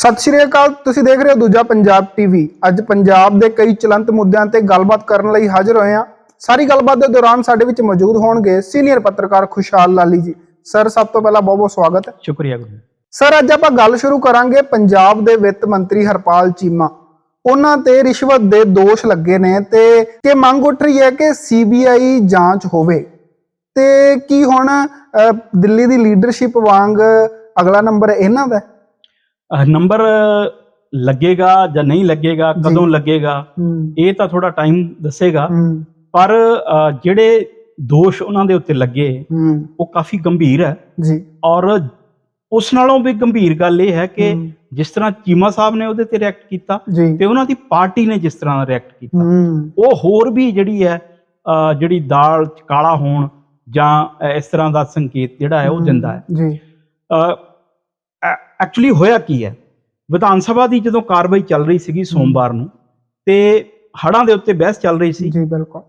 ਸਤਿ ਸ਼੍ਰੀ ਅਕਾਲ ਤੁਸੀਂ ਦੇਖ ਰਹੇ ਹੋ ਦੂਜਾ ਪੰਜਾਬ ਟੀਵੀ। ਅੱਜ ਪੰਜਾਬ ਦੇ ਕਈ ਚਲੰਤ ਮੁੱਦਿਆਂ ਤੇ ਗੱਲਬਾਤ ਕਰਨ ਲਈ ਹਾਜ਼ਰ ਹੋਏ ਹਾਂ। ਸਾਰੀ ਗੱਲਬਾਤ ਦੇ ਦੌਰਾਨ ਸਾਡੇ ਵਿੱਚ ਮੌਜੂਦ ਹੋਣਗੇ ਸੀਨੀਅਰ ਪੱਤਰਕਾਰ ਖੁਸ਼ਹਾਲ ਲਾਲੀ ਜੀ। ਸਰ ਸਭ ਤੋਂ ਪਹਿਲਾਂ ਬਹੁਤ ਬਹੁਤ ਸਵਾਗਤ ਹੈ। ਸ਼ੁਕਰੀਆ ਗੁਰੂ ਸਰ ਅੱਜ ਆਪਾਂ ਗੱਲ ਸ਼ੁਰੂ ਕਰਾਂਗੇ ਪੰਜਾਬ ਦੇ ਵਿੱਤ ਮੰਤਰੀ ਹਰਪਾਲ ਚੀਮਾ। ਉਹਨਾਂ ਤੇ ਰਿਸ਼ਵਤ ਦੇ ਦੋਸ਼ ਲੱਗੇ ਨੇ ਤੇ ਕਿ ਮੰਗ ਉੱਠ ਰਹੀ ਹੈ ਕਿ ਸੀਬੀਆਈ ਜਾਂਚ ਹੋਵੇ। ਤੇ ਕੀ ਹੁਣ ਦਿੱਲੀ ਦੀ ਲੀਡਰਸ਼ਿਪ ਵਾਂਗ ਅਗਲਾ ਨੰਬਰ ਇਹਨਾਂ ਦਾ? ਅਹ ਨੰਬਰ ਲੱਗੇਗਾ ਜਾਂ ਨਹੀਂ ਲੱਗੇਗਾ ਜੀ। ਕਦੋਂ ਲੱਗੇਗਾ ਹੂੰ। ਇਹ ਤਾਂ ਥੋੜਾ ਟਾਈਮ ਦੱਸੇਗਾ। ਹੂੰ। ਪਰ ਅਹ, ਜਿਹੜੇ ਦੋਸ਼ ਉਹਨਾਂ ਦੇ ਉੱਤੇ ਲੱਗੇ ਹੂੰ। ਉਹ ਕਾਫੀ ਗੰਭੀਰ ਹੈ। ਜੀ। ਔਰ ਉਸ ਨਾਲੋਂ ਵੀ ਗੰਭੀਰ ਗੱਲ ਇਹ ਹੈ ਕਿ ਹੂੰ, ਜਿਸ ਤਰ੍ਹਾਂ ਚੀਮਾ ਸਾਹਿਬ ਨੇ ਉਹਦੇ ਤੇ ਰਿਐਕਟ ਕੀਤਾ ਜੀ। ਤੇ ਉਹਨਾਂ ਦੀ ਪਾਰਟੀ ਨੇ ਜਿਸ ਤਰ੍ਹਾਂ ਰਿਐਕਟ ਕੀਤਾ। ਹੂੰ। ਉਹ ਹੋਰ ਵੀ ਜਿਹੜੀ ਹੈ ਅਹ, ਜਿਹੜੀ ਦਾਲ ਚ ਕਾਲਾ ਹੋਣ ਜਾਂ ਅਹ, ਇਸ ਤਰ੍ਹਾਂ ਦਾ ਸੰਕੇਤ ਜਿਹੜਾ ਹੈ ਉਹ ਦਿੰਦਾ ਹੈ। ਜੀ। ਐਕਚੁਅਲੀ ਹੋਇਆ ਕੀ ਹੈ? ਵਿਧਾਨ ਸਭਾ ਦੀ ਜਦੋਂ ਕਾਰਵਾਈ ਚੱਲ ਰਹੀ ਸੀਗੀ ਸੋਮਵਾਰ ਨੂੰ ਤੇ ਹੜਾਂ ਦੇ ਉੱਤੇ ਬਹਿਸ ਚੱਲ ਰਹੀ ਸੀ। ਜੀ ਬਿਲਕੁਲ।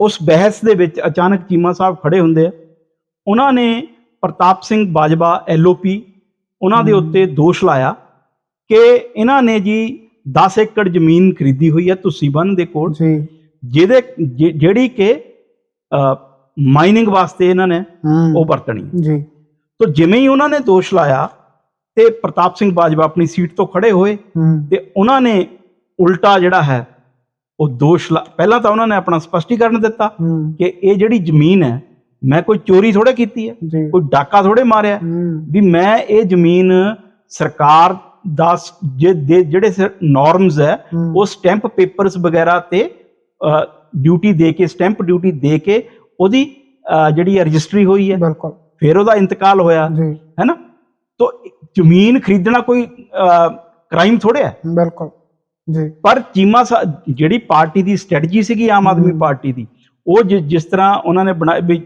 ਉਸ ਬਹਿਸ ਦੇ ਵਿੱਚ ਅਚਾਨਕ ਚੀਮਾ ਸਾਹਿਬ ਖੜੇ ਹੁੰਦੇ ਆ। ਉਹਨਾਂ ਨੇ ਪ੍ਰਤਾਪ ਸਿੰਘ ਬਾਜਵਾ ਐਲਓਪੀ ਉਹਨਾਂ ਦੇ। ਉੱਤੇ ਦੋਸ਼ ਲਾਇਆ ਕਿ ਇਹਨਾਂ ਨੇ ਜੀ 10 ਏਕੜ ਜ਼ਮੀਨ ਖਰੀਦੀ ਹੋਈ ਹੈ ਤੁਸੀਂ ਬੰਨ ਦੇ ਕੋਲ। ਜੀ। ਜਿਹਦੇ ਜਿਹੜੀ ਕਿ ਮਾਈਨਿੰਗ ਵਾਸਤੇ ਇਹਨਾਂ ਨੇ ਉਹ ਵਰਤਣੀ। ਜੀ। ਤੋ ਜਿਵੇਂ ਹੀ ਉਹਨਾਂ ਨੇ ਦੋਸ਼ ਲਾਇਆ ਤੇ ਪ੍ਰਤਾਪ ਸਿੰਘ ਬਾਜਵਾ ਆਪਣੀ ਸੀਟ ਤੋਂ ਖੜੇ ਹੋਏ ਹੂੰ। ਤੇ ਉਹਨਾਂ ਨੇ ਉਲਟਾ ਜਿਹੜਾ ਹੈ ਉਹ ਦੋਸ਼ ਲਾ- ਪਹਿਲਾਂ ਤਾਂ ਉਹਨਾਂ ਨੇ ਆਪਣਾ ਸਪਸ਼ਟੀਕਰਨ ਦਿੱਤਾ ਹੂੰ। ਕਿ ਇਹ ਜਿਹੜੀ ਜ਼ਮੀਨ ਹੈ ਮੈਂ ਕੋਈ ਚੋਰੀ ਥੋੜੇ ਕੀਤੀ ਹੈ ਕੋਈ ਡਾਕਾ ਥੋੜੇ ਮਾਰਿਆ ਹੂੰ ਵੀ ਮੈਂ ਇਹ ਜ਼ਮੀਨ ਸਰਕਾਰ ਦਾ ਜਿਹੜੇ ਨਾਰਮਸ ਹੈ ਹੂੰ, ਉਹ ਸਟੈਂਪ ਪੇਪਰਸ ਵਗੈਰਾ ਤੇ ਡਿਊਟੀ ਦੇ ਕੇ ਸਟੈਂਪ ਡਿਊਟੀ ਦੇ ਕੇ ਉਹਦੀ ਜਿਹੜੀ ਰਜਿਸਟਰੀ ਹੋਈ ਹੈ ਬਿਲਕੁਲ। ਫਿਰ ਉਹਦਾ ਇੰਤਕਾਲ ਹੋਇਆ ਜੀ। ਤੋ ਜ਼ਮੀਨ ਖਰੀਦਣਾ ਕੋਈ ਕ੍ਰਾਈਮ ਥੋੜੇ ਹੈ ਬਿਲਕੁਲ ਜੀ ਪਰ ਚੀਮਾ ਜਿਹੜੀ ਪਾਰਟੀ ਦੀ ਸਟ੍ਰੈਟਜੀ ਸੀਗੀ ਆਮ ਆਦਮੀ। ਪਾਰਟੀ ਦੀ ਉਹ ਜਿਸ ਤਰ੍ਹਾਂ ਉਹਨਾਂ ਨੇ ਬਣਾਇਆ ਵੀ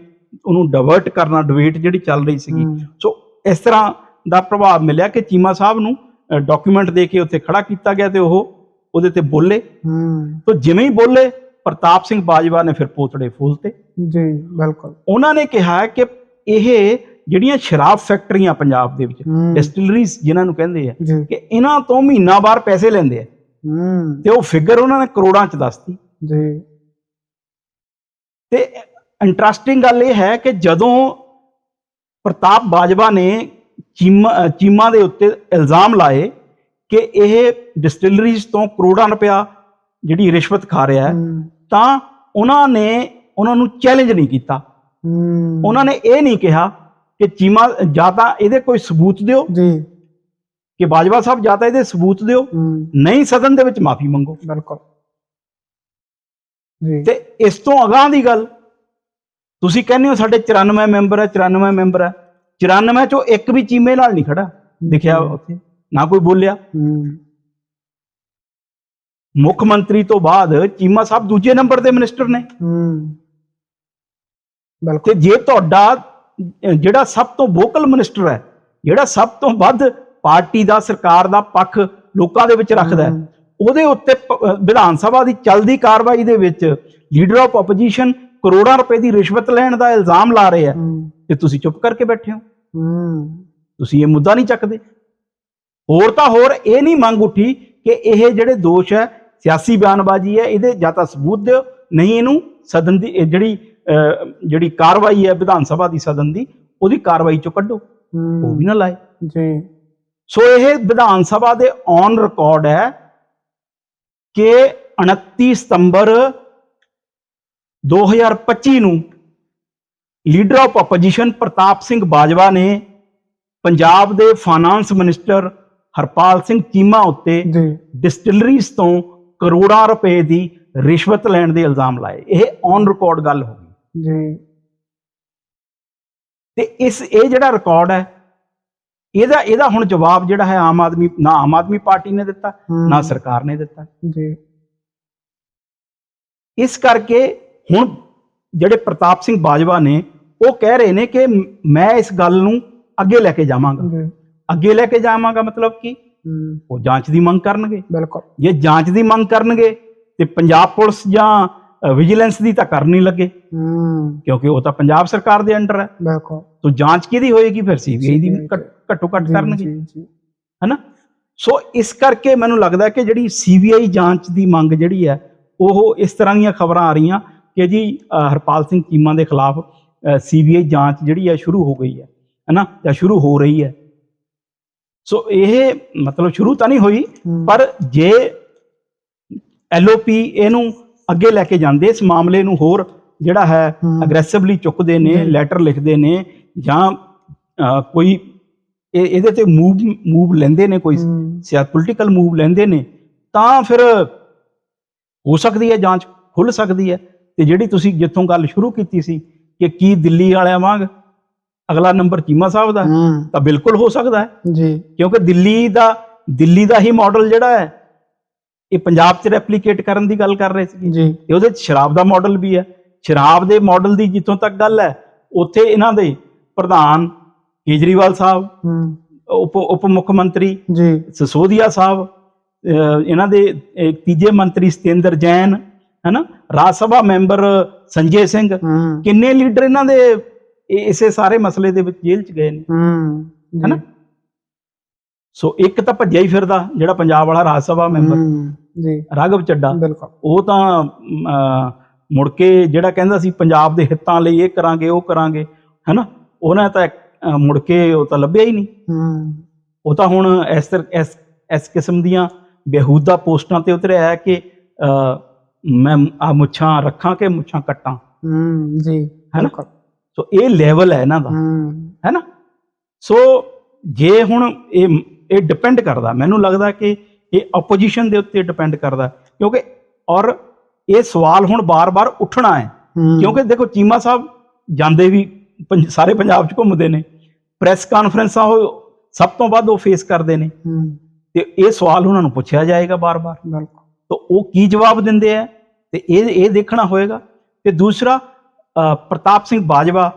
ਉਹਨੂੰ ਡਿਵਰਟ ਕਰਨਾ ਡਿਬੇਟ ਜਿਹੜੀ ਚੱਲ ਰਹੀ ਸੀਗੀ ਸੋ ਇਸ ਤਰ੍ਹਾਂ ਦਾ ਪ੍ਰਭਾਵ ਮਿਲਿਆ ਕਿ ਚੀਮਾ ਸਾਹਿਬ ਨੂੰ ਡਾਕੂਮੈਂਟ ਦੇ ਕੇ ਉੱਥੇ ਖੜਾ ਕੀਤਾ ਗਿਆ ਤੇ ਉਹ ਉਹਦੇ ਤੇ ਬੋਲੇ ਹੂੰ ਤੋ ਜਿਵੇਂ ਹੀ ਬੋਲੇ ਪ੍ਰਤਾਪ ਸਿੰਘ ਬਾਜਵਾ ਨੇ ਫਿਰ ਪੋਤੜੇ ਫੂਲਤੇ ਜੀ ਬਿਲਕੁਲ ਉਹਨਾਂ ਨੇ ਕਿਹਾ ਕਿ ਇਹ ਜਿਹੜੀਆਂ ਸ਼ਰਾਬ ਫੈਕਟਰੀਆਂ ਪੰਜਾਬ ਦੇ ਵਿੱਚ ਡਿਸਟਿਲਰੀਜ਼ ਜਿਨ੍ਹਾਂ ਨੂੰ ਕਹਿੰਦੇ ਆ ਕਿ ਇਹਨਾਂ ਤੋਂ ਮਹੀਨਾਵਾਰ ਪੈਸੇ ਲੈਂਦੇ ਆ। ਹੂੰ। ਤੇ ਉਹ ਫਿਗਰ ਉਹਨਾਂ ਨੇ ਕਰੋੜਾਂ ਚ ਦੱਸਤੀ। ਜੀ। ਤੇ ਇੰਟਰਸਟਿੰਗ ਗੱਲ ਇਹ ਹੈ ਕਿ ਜਦੋਂ ਪ੍ਰਤਾਪ ਬਾਜਵਾ ਨੇ ਚੀਮਾ ਚੀਮਾ ਦੇ ਉੱਤੇ ਇਲਜ਼ਾਮ ਲਾਏ ਕਿ ਇਹ ਡਿਸਟਿਲਰੀਜ਼ ਤੋਂ ਕਰੋੜਾਂ ਰੁਪਇਆ ਜਿਹੜੀ ਰਿਸ਼ਵਤ ਖਾ ਰਿਹਾ ਹੈ ਤਾਂ ਉਹਨਾਂ ਨੇ ਉਹਨਾਂ ਨੂੰ ਚੈਲੰਜ ਨਹੀਂ ਕੀਤਾ। ਉਹਨਾਂ ਨੇ ਇਹ ਨਹੀਂ ਕਿਹਾ ਕਿ ਚੀਮਾ ਜਾਂ ਤਾਂ ਇਹਦੇ ਕੋਈ ਸਬੂਤ ਦਿਓ। ਜੀ। ਕਿ ਬਾਜਵਾ ਸਾਹਿਬ ਜਾਂ ਤਾਂ ਇਹਦੇ ਸਬੂਤ ਦਿਓ। ਨਹੀਂ ਸਦਨ ਦੇ ਵਿੱਚ ਮਾਫੀ ਮੰਗੋ। ਬਿਲਕੁਲ। ਜੀ। ਤੇ ਇਸ ਤੋਂ ਅਗਾਹ ਦੀ ਗੱਲ ਤੁਸੀਂ ਕਹਿੰਦੇ ਹੋ ਸਾਡੇ 94 ਮੈਂਬਰ ਹੈ 94 ਮੈਂਬਰ ਹੈ। 94 ਚੋਂ ਇੱਕ ਵੀ ਚੀਮੇ ਨਾਲ ਨਹੀਂ ਖੜਾ। ਦਿਖਿਆ ਉੱਥੇ। ਨਾ ਕੋਈ ਬੋਲਿਆ। ਮੁੱਖ ਮੰਤਰੀ ਤੋਂ ਬਾਅਦ ਚੀਮਾ ਸਾਹਿਬ ਦੂਜੇ ਨੰਬਰ ਦੇ ਮਿਨਿਸਟਰ ਨੇ। ਹੂੰ। ਬਿਲਕੁਲ। ਜੇ ਤੁਹਾਡਾ ਜਿਹੜਾ ਸਭ ਤੋਂ ਵੋਕਲ ਮਿਨਿਸਟਰ ਹੈ ਜਿਹੜਾ ਸਭ ਤੋਂ ਵੱਧ ਪਾਰਟੀ ਦਾ ਸਰਕਾਰ ਦਾ ਪੱਖ ਲੋਕਾਂ ਦੇ ਵਿੱਚ ਰੱਖਦਾ ਹੈ ਉਹਦੇ ਉੱਤੇ ਵਿਧਾਨ ਸਭਾ ਦੀ ਚੱਲਦੀ ਕਾਰਵਾਈ ਦੇ ਵਿੱਚ ਲੀਡਰ ਆਫ ਆਪੋਜੀਸ਼ਨ ਕਰੋੜਾਂ ਰੁਪਏ ਦੀ ਰਿਸ਼ਵਤ ਲੈਣ ਦਾ ਇਲਜ਼ਾਮ ਲਾ ਰਹੇ ਆ ਹੂੰ। ਤੇ ਤੁਸੀਂ ਚੁੱਪ ਕਰਕੇ ਬੈਠੇ ਹੋ। ਤੁਸੀਂ ਇਹ ਮੁੱਦਾ ਨਹੀਂ ਚੱਕਦੇ। ਹੋਰ ਤਾਂ ਹੋਰ ਇਹ ਨਹੀਂ ਮੰਗ ਉੱਠੀ ਕਿ ਇਹ ਜਿਹੜੇ ਦੋਸ਼ ਹੈ ਸਿਆਸੀ ਬਿਆਨਬਾਜ਼ੀ ਹੈ ਇਹਦੇ ਜਾਂ ਤਾਂ ਸਬੂਤ ਦਿਓ ਨਹੀਂ ਇਹਨੂੰ ਸਦਨ ਦੀ ਜਿਹੜੀ ਜਿਹੜੀ ਕਾਰਵਾਈ ਹੈ ਵਿਧਾਨ ਸਭਾ ਦੀ ਸਦਨ ਦੀ ਉਹਦੀ ਕਾਰਵਾਈ ਚੋਂ ਕੱਢੋ। ਉਹ ਵੀ ਨਾ ਲਾਏ। ਜੀ। ਸੋ ਇਹ ਵਿਧਾਨ ਸਭਾ ਦੇ ਔਨ ਰਿਕਾਰਡ ਹੈ ਕਿ 29 ਸਤੰਬਰ 2025 ਨੂੰ leader of opposition Partap Singh Bajwa ਨੇ ਪੰਜਾਬ ਦੇ ਫਾਈਨਾਂਸ ਮਿਨਿਸਟਰ ਹਰਪਾਲ ਸਿੰਘ ਚੀਮਾ ਉੱਤੇ ਡਿਸਟਿਲਰੀਜ਼ ਤੋਂ ਕਰੋੜਾਂ ਰੁਪਏ ਦੀ ਰਿਸ਼ਵਤ ਲੈਣ ਦੇ ਇਲਜ਼ਾਮ ਲਾਏ। ਇਹ ਔਨ ਰਿਕਾਰਡ ਗੱਲ ਹੋ ਗਈ। ਜੀ। ਤੇ ਇਸ ਇਹ ਜਿਹੜਾ ਰਿਕਾਰਡ ਹੈ ਇਹਦਾ ਇਹਦਾ ਹੁਣ ਜਵਾਬ ਜਿਹੜਾ ਹੈ ਆਮ ਆਦਮੀ ਨਾ ਆਮ ਆਦਮੀ ਪਾਰਟੀ ਨੇ ਦਿੱਤਾ ਨਾ ਸਰਕਾਰ ਨੇ ਦਿੱਤਾ। ਜੀ। ਇਸ ਕਰਕੇ ਹੁਣ ਜਿਹੜੇ ਪ੍ਰਤਾਪ ਸਿੰਘ ਬਾਜਵਾ ਨੇ ਉਹ ਕਹਿ ਰਹੇ ਨੇ ਕਿ ਮ- ਇਸ ਗੱਲ ਨੂੰ ਅੱਗੇ ਲੈ ਕੇ ਜਾਵਾਂਗਾ। ਅੱਗੇ ਲੈ ਕੇ ਜਾਵਾਂਗਾ ਮਤਲਬ ਕਿ? ਉਹ ਜਾਂਚ ਦੀ ਮੰਗ ਕਰਨਗੇ। ਬਿਲਕੁਲ। ਜੇ ਜਾਂਚ ਦੀ ਮੰਗ ਕਰਨਗੇ ਤੇ ਪੰਜਾਬ ਪੁਲਿਸ ਜਾਂ ਵਿਜੀਲੈਂਸ ਦੀ ਤਾਂ ਕਰ ਨਹੀਂ ਲੱਗੇ। ਹੂੰ। ਕਿਉਂਕਿ ਉਹ ਤਾਂ ਪੰਜਾਬ ਸਰਕਾਰ ਦੇ ਅੰਡਰ ਹੈ। ਬਿਲਕੁਲ। ਤੋ ਜਾਂਚ ਕਿਹਦੀ ਹੋਏਗੀ ਫਿਰ? ਸੀਬੀਆਈ ਦੀ ਘੱਟ- ਘੱਟੋ ਕਰਨਗੇ। ਹੈਨਾ? ਸੋ ਇਸ ਕਰਕੇ ਮੈਨੂੰ ਲੱਗਦਾ ਕਿ ਜਿਹੜੀ ਸੀਬੀਆਈ ਜਾਂਚ ਦੀ ਮੰਗ ਜਿਹੜੀ ਹੈ ਉਹ ਇਸ ਤਰ੍ਹਾਂ ਦੀਆਂ ਖਬਰਾਂ ਆ ਰਹੀਆਂ ਕਿ ਜੀ ਹਰਪਾਲ ਸਿੰਘ ਚੀਮਾ ਦੇ ਖਿਲਾਫ ਸੀਬੀਆਈ ਜਾਂਚ ਜਿਹੜੀ ਹੈ ਸ਼ੁਰੂ ਹੋ ਗਈ ਹੈ। ਹੈਨਾ? ਜਾਂ ਸ਼ੁਰੂ ਹੋ ਰਹੀ ਹੈ। ਸੋ ਇਹ ਮਤਲਬ ਸ਼ੁਰੂ ਤਾਂ ਨਹੀਂ ਹੋਈ ਪਰ ਜੇ ਐਲਓਪੀ ਇਹਨੂੰ ਅੱਗੇ ਲੈ ਕੇ ਜਾਂਦੇ। ਇਸ ਮਾਮਲੇ ਨੂੰ ਹੋਰ ਜਿਹੜਾ ਹੈ। ਅਗਰੈਸਿਵਲੀ ਚੁੱਕਦੇ ਨੇ। ਲੈਟਰ ਲਿਖਦੇ ਨੇ ਜਾਂ ਕੋਈ ਇਹ ਇਹਦੇ ਤੇ ਮੂਵ ਮੂਵ ਲੈਂਦੇ ਨੇ ਕੋਈ ਹਮ, ਸਿਆ ਪੋਲੀਟੀਕਲ ਮੂਵ ਲੈਂਦੇ ਨੇ ਤਾਂ ਫਿਰ ਹੋ ਸਕਦੀ ਹੈ ਜਾਂਚ ਖੁੱਲ ਸਕਦੀ ਹੈ। ਤੇ ਜਿਹੜੀ ਤੁਸੀਂ ਜਿੱਥੋਂ ਗੱਲ ਸ਼ੁਰੂ ਕੀਤੀ ਸੀ ਕਿ ਕੀ ਦਿੱਲੀ ਵਾਲਿਆਂ ਵਾਂਗ ਅਗਲਾ ਨੰਬਰ ਚੀਮਾ ਸਾਹਿਬ ਦਾ ਤਾਂ ਬਿਲਕੁਲ ਹੋ ਸਕਦਾ ਹੈ। ਜੀ। ਕਿਉਂਕਿ ਦਿੱਲੀ ਦਾ ਦਿੱਲੀ ਦਾ ਹੀ ਮਾਡਲ ਜਿਹੜਾ ਹੈ ਇਹ ਪੰਜਾਬ 'ਚ ਰੈਪਲੀਕੇਟ ਕਰਨ ਦੀ ਗੱਲ ਕਰ ਰਹੇ ਸੀ। ਜੀ। ਤੇ ਉਹਦੇ 'ਚ ਸ਼ਰਾਬ ਦਾ ਮਾਡਲ ਵੀ ਹੈ। ਸ਼ਰਾਬ ਦੇ ਮਾਡਲ ਦੀ ਜਿੱਥੋਂ ਤੱਕ ਗੱਲ ਹੈ ਉੱਥੇ ਇਹਨਾਂ ਦੇ ਪ੍ਰਧਾਨ ਕੇਜਰੀਵਾਲ ਸਾਹਿਬ ਉਪ ਉਪ ਮੁੱਖ ਮੰਤਰੀ ਜੀ। ਸਸੋਦੀਆ ਸਾਹਿਬ ਇਹਨਾਂ ਦੇ ਤੀਜੇ ਮੰਤਰੀ ਸਤਿੰਦਰ ਜੈਨ ਹੈਨਾ? ਰਾਜ ਸਭਾ ਮੈਂਬਰ ਸੰਜੇ ਸਿੰਘ। ਕਿੰਨੇ ਲੀਡਰ ਇਹਨਾਂ ਦੇ ਇਸੇ ਸਾਰੇ ਮਸਲੇ ਦੇ ਵਿੱਚ ਜੇਲ੍ਹ 'ਚ ਗਏ ਨੇ। ਹੈਨਾ? ਸੋ ਇੱਕ ਤਾਂ ਭੱਜਿਆ ਹੀ ਫਿਰਦਾ ਜਿਹੜਾ ਪੰਜਾਬ ਵਾਲਾ ਰਾਜ ਸਭਾ ਮੈਂਬਰ। ਜੀ। ਰਾਘਵ ਚੱਡਾ। ਬਿਲਕੁਲ। ਉਹ ਤਾਂ ਮੁੜ ਕੇ ਜਿਹੜਾ ਕਹਿੰਦਾ ਸੀ ਪੰਜਾਬ ਦੇ ਹਿੱਤਾਂ ਲਈ ਇਹ ਕਰਾਂਗੇ ਉਹ ਕਰਾਂਗੇ ਹੈਨਾ? ਉਹਨਾਂ ਤਾਂ ਮੁੜ ਕੇ ਉਹ ਤਾਂ ਲੱਭਿਆ ਹੀ ਨਹੀਂ। ਉਹ ਤਾਂ ਹੁਣ ਇਸ ਇਸ ਇਸ ਕਿਸਮ ਦੀਆਂ ਬੇਹੂਦਾ ਪੋਸਟਾਂ ਤੇ ਉਤਰਿਆ ਹੈ ਕਿ ਮੈਂ ਆ ਮੁੱਛਾਂ ਰੱਖਾਂ ਕਿ ਮੁੱਛਾਂ ਕੱਟਾਂ। ਹਮ, ਜੀ ਹੈਨਾ? ਸੋ ਇਹ ਲੈਵਲ ਹੈ ਇਹਨਾਂ ਦਾ। ਹਮ, ਹੈ। ਨਾ ਸੋ ਜੇ ਹੁਣ ਇਹ ਇਹ ਡਿਪੈਂਡ ਕਰਦਾ ਮੈਨੂੰ ਲੱਗਦਾ ਕਿ ਇਹ ਆਪੋਜੀਸ਼ਨ ਦੇ ਉੱਤੇ ਡਿਪੈਂਡ ਕਰਦਾ ਕਿਉਂਕਿ ਔਰ ਇਹ ਸਵਾਲ ਹੁਣ ਬਾਰ-ਬਾਰ ਉੱਠਣਾ ਹੈ। ਕਿਉਂਕਿ ਦੇਖੋ ਚੀਮਾ ਸਾਹਿਬ ਜਾਂਦੇ ਵੀ ਸਾਰੇ ਪੰਜਾਬ 'ਚ ਘੁੰਮਦੇ ਨੇ। ਪ੍ਰੈਸ ਕਾਨਫਰੰਸਾਂ ਉਹ ਸਭ ਤੋਂ ਵੱਧ ਉਹ ਫੇਸ ਕਰਦੇ ਨੇ। ਤੇ ਇਹ ਸਵਾਲ ਉਹਨਾਂ ਨੂੰ ਪੁੱਛਿਆ ਜਾਏਗਾ ਬਾਰ-ਬਾਰ। ਬਿਲਕੁਲ। ਤਾਂ ਉਹ ਕੀ ਜਵਾਬ ਦਿੰਦੇ ਆ? ਤੇ ਇਹ ਇਹ ਦੇਖਣਾ ਹੋਏਗਾ। ਤੇ ਦੂਸਰਾ ਪ੍ਰਤਾਪ ਸਿੰਘ ਬਾਜਵਾ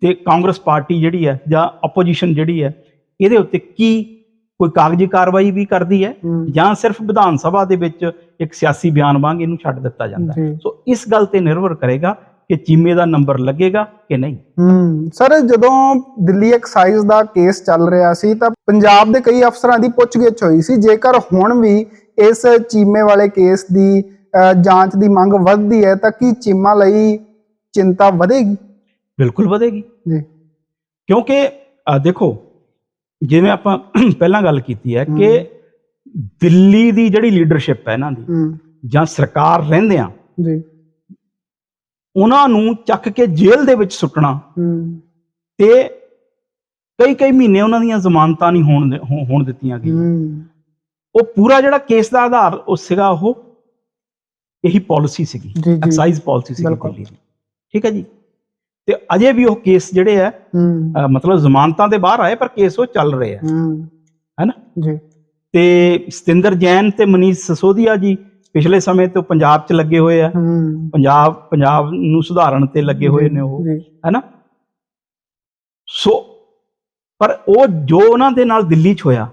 ਤੇ ਕਾਂਗਰਸ ਪਾਰਟੀ ਜਿਹੜੀ ਹੈ ਜਾਂ ਆਪੋਜੀਸ਼ਨ ਜਿਹੜੀ ਹੈ ਇਹਦੇ ਉੱਤੇ ਕੀ ਕੋਈ ਕਾਗਜ਼ੀ ਕਾਰਵਾਈ ਵੀ ਕਰਦੀ ਹੈ ਜਾਂ ਸਿਰਫ ਵਿਧਾਨ ਸਭਾ ਦੇ ਵਿੱਚ ਇੱਕ ਸਿਆਸੀ ਬਿਆਨ ਵਾਂਗ ਇਹਨੂੰ ਛੱਡ ਦਿੱਤਾ ਜਾਂਦਾ। ਹੈ ਸੋ ਇਸ ਗੱਲ ਤੇ ਨਿਰਭਰ ਕਰੇਗਾ ਕਿ ਚੀਮੇ ਦਾ ਨੰਬਰ ਲੱਗੇਗਾ ਕਿ ਨਹੀਂ। ਹਮ ਸਰ ਜਦੋਂ ਦਿੱਲੀ ਐਕਸਾਈਜ਼ ਦਾ ਕੇਸ ਚੱਲ ਰਿਹਾ ਸੀ ਤਾਂ ਪੰਜਾਬ ਦੇ ਕਈ ਅਫਸਰਾਂ ਦੀ ਪੁੱਛਗਿੱਛ ਹੋਈ ਸੀ। ਜੇਕਰ ਹੁਣ ਵੀ ਇਸ ਚੀਮੇ ਵਾਲੇ ਕੇਸ ਦੀ ਜਾਂਚ ਦੀ ਮੰਗ ਵੱਧਦੀ ਹੈ ਤਾਂ ਕੀ ਚੀਮਾ ਲਈ ਚਿੰਤਾ ਵਧੇਗੀ? ਬਿਲਕੁਲ ਵਧੇਗੀ। ਜੀ। ਕਿਉਂਕਿ ਦੇਖੋ ਜਿਵੇਂ ਆਪਾਂ ਪਹਿਲਾਂ ਗੱਲ ਕੀਤੀ ਹੈ ਕਿ ਦਿੱਲੀ ਦੀ ਜਿਹੜੀ ਲੀਡਰਸ਼ਿਪ ਹੈ ਇਹਨਾਂ ਦੀ ਜਾਂ ਸਰਕਾਰ ਰਹਿੰਦਿਆਂ ਜੀ। ਉਹਨਾਂ ਨੂੰ ਚੱਕ ਕੇ ਜੇਲ੍ਹ ਦੇ ਵਿੱਚ ਸੁੱਟਣਾ ਤੇ ਕਈ ਕਈ ਮਹੀਨੇ ਉਹਨਾਂ ਦੀਆਂ ਜ਼ਮਾਨਤਾਂ ਨਹੀਂ ਹੋਣ ਹੋਣ ਦਿੱਤੀਆਂ ਗਈਆਂ। ਉਹ ਪੂਰਾ ਜਿਹੜਾ ਕੇਸ ਦਾ ਆਧਾਰ ਉਹ ਸੀਗਾ ਉਹ ਇਹੀ ਪਾਲਿਸੀ ਸੀਗੀ। ਐਕਸਾਈਜ਼ ਪਾਲਿਸੀ ਸੀਗੀ ਠੀਕ ਹੈ ਜੀ? ਤੇ ਅਜੇ ਵੀ ਉਹ ਕੇਸ ਜਿਹੜੇ ਆ ਅ, ਮਤਲਬ ਜ਼ਮਾਨਤਾਂ ਦੇ ਬਾਹਰ ਆਏ ਪਰ ਕੇਸ ਉਹ ਚੱਲ ਰਹੇ ਆ। ਹੈਨਾ? ਜੀ। ਤੇ ਸਤਿੰਦਰ ਜੈਨ ਤੇ ਮਨੀਸ਼ ਸਸੋਦੀਆ ਜੀ ਪਿਛਲੇ ਸਮੇਂ ਤੋਂ ਪੰਜਾਬ 'ਚ ਲੱਗੇ ਹੋਏ ਆ। ਪੰਜਾਬ ਪੰਜਾਬ ਨੂੰ ਸੁਧਾਰਨ ਤੇ ਲੱਗੇ ਹੋਏ ਨੇ ਉਹ ਜੀ। ਹੈਨਾ? ਸੋ ਪਰ ਉਹ ਜੋ ਉਹਨਾਂ ਦੇ ਨਾਲ ਦਿੱਲੀ 'ਚ ਹੋਇਆ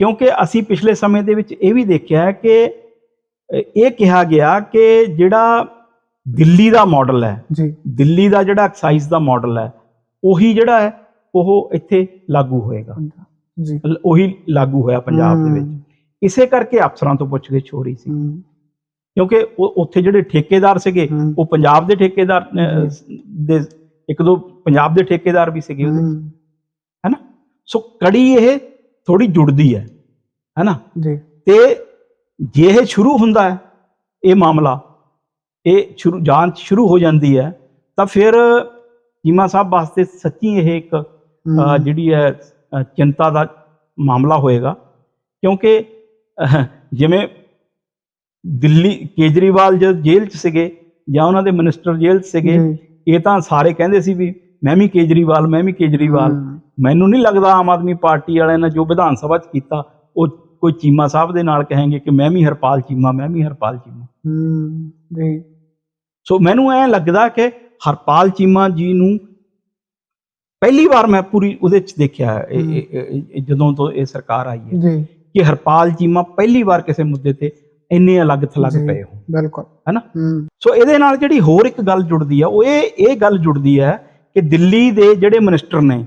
ਕਿਉਂਕਿ ਅਸੀਂ ਪਿਛਲੇ ਸਮੇਂ ਦੇ ਵਿੱਚ ਇਹ ਵੀ ਦੇਖਿਆ ਹੈ ਕਿ ਅ, ਇਹ ਕਿਹਾ ਗਿਆ ਕਿ ਜਿਹੜਾ ਦਿੱਲੀ ਦਾ ਮਾਡਲ ਹੈ। ਜੀ। ਦਿੱਲੀ ਦਾ ਜਿਹੜਾ ਐਕਸਾਈਜ਼ ਦਾ ਮਾਡਲ ਹੈ ਉਹੀ ਜਿਹੜਾ ਹੈ ਉਹ ਇੱਥੇ ਲਾਗੂ ਹੋਏਗਾ। ਜੀ। ਉਹੀ ਲਾਗੂ ਹੋਇਆ ਪੰਜਾਬ ਦੇ ਵਿੱਚ। ਇਸੇ ਕਰਕੇ ਅਫਸਰਾਂ ਤੋਂ ਪੁੱਛਗਿੱਛ ਹੋ ਰਹੀ ਸੀ। ਕਿਉਂਕਿ ਉਹ ਉੱਥੇ ਜਿਹੜੇ ਠੇਕੇਦਾਰ ਸੀਗੇ। ਉਹ ਪੰਜਾਬ ਦੇ ਠੇਕੇਦਾਰ ਦੇ ਇੱਕ ਦੋ ਪੰਜਾਬ ਦੇ ਠੇਕੇਦਾਰ ਵੀ ਸੀਗੇ ਉਹਦੇ। ਹੈਨਾ? ਸੋ ਕੜੀ ਇਹ ਥੋੜੀ ਜੁੜਦੀ ਹੈ। ਹੈਨਾ? ਜੀ। ਤੇ ਜੇ ਇਹ ਸ਼ੁਰੂ ਹੁੰਦਾ ਹੈ ਇਹ ਮਾਮਲਾ ਇਹ ਸ਼ੁਰੂ ਜਾਂਚ ਸ਼ੁਰੂ ਹੋ ਜਾਂਦੀ ਹੈ ਤਾਂ ਫਿਰ ਚੀਮਾ ਸਾਹਿਬ ਵਾਸਤੇ ਸੱਚੀ ਇਹ ਇੱਕ ਜਿਹੜੀ ਹੈ ਚਿੰਤਾ ਦਾ ਮਾਮਲਾ ਹੋਏਗਾ। ਕਿਉਂਕਿ ਜਿਵੇਂ ਦਿੱਲੀ ਕੇਜਰੀਵਾਲ ਜਦ ਜੇਲ੍ਹ 'ਚ ਸੀਗੇ ਜਾਂ ਉਹਨਾਂ ਦੇ ਮਿਨਿਸਟਰ ਜੇਲ੍ਹ 'ਚ ਸੀਗੇ ਇਹ ਤਾਂ ਸਾਰੇ ਕਹਿੰਦੇ ਸੀ ਵੀ ਮੈਂ ਵੀ ਕੇਜਰੀਵਾਲ ਮੈਂ ਵੀ ਕੇਜਰੀਵਾਲ। ਮੈਨੂੰ ਨਹੀਂ ਲੱਗਦਾ ਆਮ ਆਦਮੀ ਪਾਰਟੀ ਵਾਲਿਆਂ ਨੇ ਜੋ ਵਿਧਾਨ ਸਭਾ 'ਚ ਕੀਤਾ ਉਹ ਕੋਈ ਚੀਮਾ ਸਾਹਿਬ ਦੇ ਨਾਲ ਕहेंगे ਕਿ ਮੈਂ ਵੀ ਹਰਪਾਲ ਚੀਮਾ ਮੈਂ ਵੀ ਹਰਪਾਲ ਚੀਮਾ। ਹਮ, ਜੀ। ਸੋ ਮੈਨੂੰ ਐ ਲੱਗਦਾ ਕਿ ਹਰਪਾਲ ਚੀਮਾ ਜੀ ਨੂੰ ਪਹਿਲੀ ਵਾਰ ਮੈਂ ਪੂਰੀ ਉਹਦੇ 'ਚ ਦੇਖਿਆ ਜਦੋਂ ਤੋਂ ਇਹ ਸਰਕਾਰ ਆਈ ਹੈ ਜੀ। ਕਿ ਹਰਪਾਲ ਚੀਮਾ ਪਹਿਲੀ ਵਾਰ ਕਿਸੇ ਮੁੱਦੇ ਤੇ ਇੰਨੇ ਅਲੱਗ ਥਲੱਗ ਪਏ ਹੋ ਬਿਲਕੁਲ। ਹੈਨਾ? ਸੋ ਇਹਦੇ ਨਾਲ ਜਿਹੜੀ ਹੋਰ ਇੱਕ ਗੱਲ ਜੁੜਦੀ ਆ ਉਹ ਇਹ ਇਹ ਗੱਲ ਜੁੜਦੀ ਹੈ ਕਿ ਦਿੱਲੀ ਦੇ ਜਿਹੜੇ ਮਿਨਿਸਟਰ ਨੇ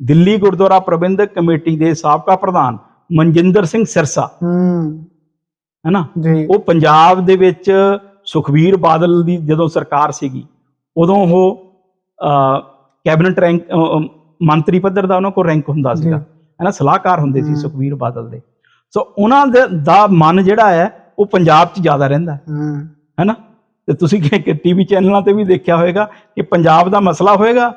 ਦਿੱਲੀ ਗੁਰਦੁਆਰਾ ਪ੍ਰਬੰਧਕ ਕਮੇਟੀ ਦੇ ਸਾਬਕਾ ਪ੍ਰਧਾਨ ਮਨਜਿੰਦਰ ਸਿੰਘ ਸਿਰਸਾ ਹੂੰ। ਹੈਨਾ? ਉਹ ਪੰਜਾਬ ਦੇ ਵਿੱਚ ਸੁਖਬੀਰ ਬਾਦਲ ਦੀ ਜਦੋਂ ਸਰਕਾਰ ਸੀਗੀ ਉਦੋਂ ਉਹ ਕੈਬਨਿਟ ਰੈਂਕ ਮੰਤਰੀ ਪੱਧਰ ਦਾ ਉਹਨਾਂ ਕੋਲ ਰੈਂਕ ਹੁੰਦਾ ਸੀਗਾ। ਜੀ। ਹੈਨਾ ਸਲਾਹਕਾਰ ਹੁੰਦੇ ਸੀ ਹਮ। ਸੁਖਬੀਰ ਬਾਦਲ ਦੇ। ਸੋ ਉਹਨਾਂ ਦੇ ਦਾ ਮਨ ਜਿਹੜਾ ਹੈ ਉਹ ਪੰਜਾਬ 'ਚ ਜ਼ਿਆਦਾ ਰਹਿੰਦਾ। ਹੈ। ਹੂੰ ਹੈਨਾ ਤੇ ਤੁਸੀਂ ਕਿ ਟੀਵੀ ਚੈਨਲਾਂ ਤੇ ਵੀ ਦੇਖਿਆ ਹੋਵੇਗਾ ਕਿ ਪੰਜਾਬ ਦਾ ਮਸਲਾ ਹੋਏਗਾ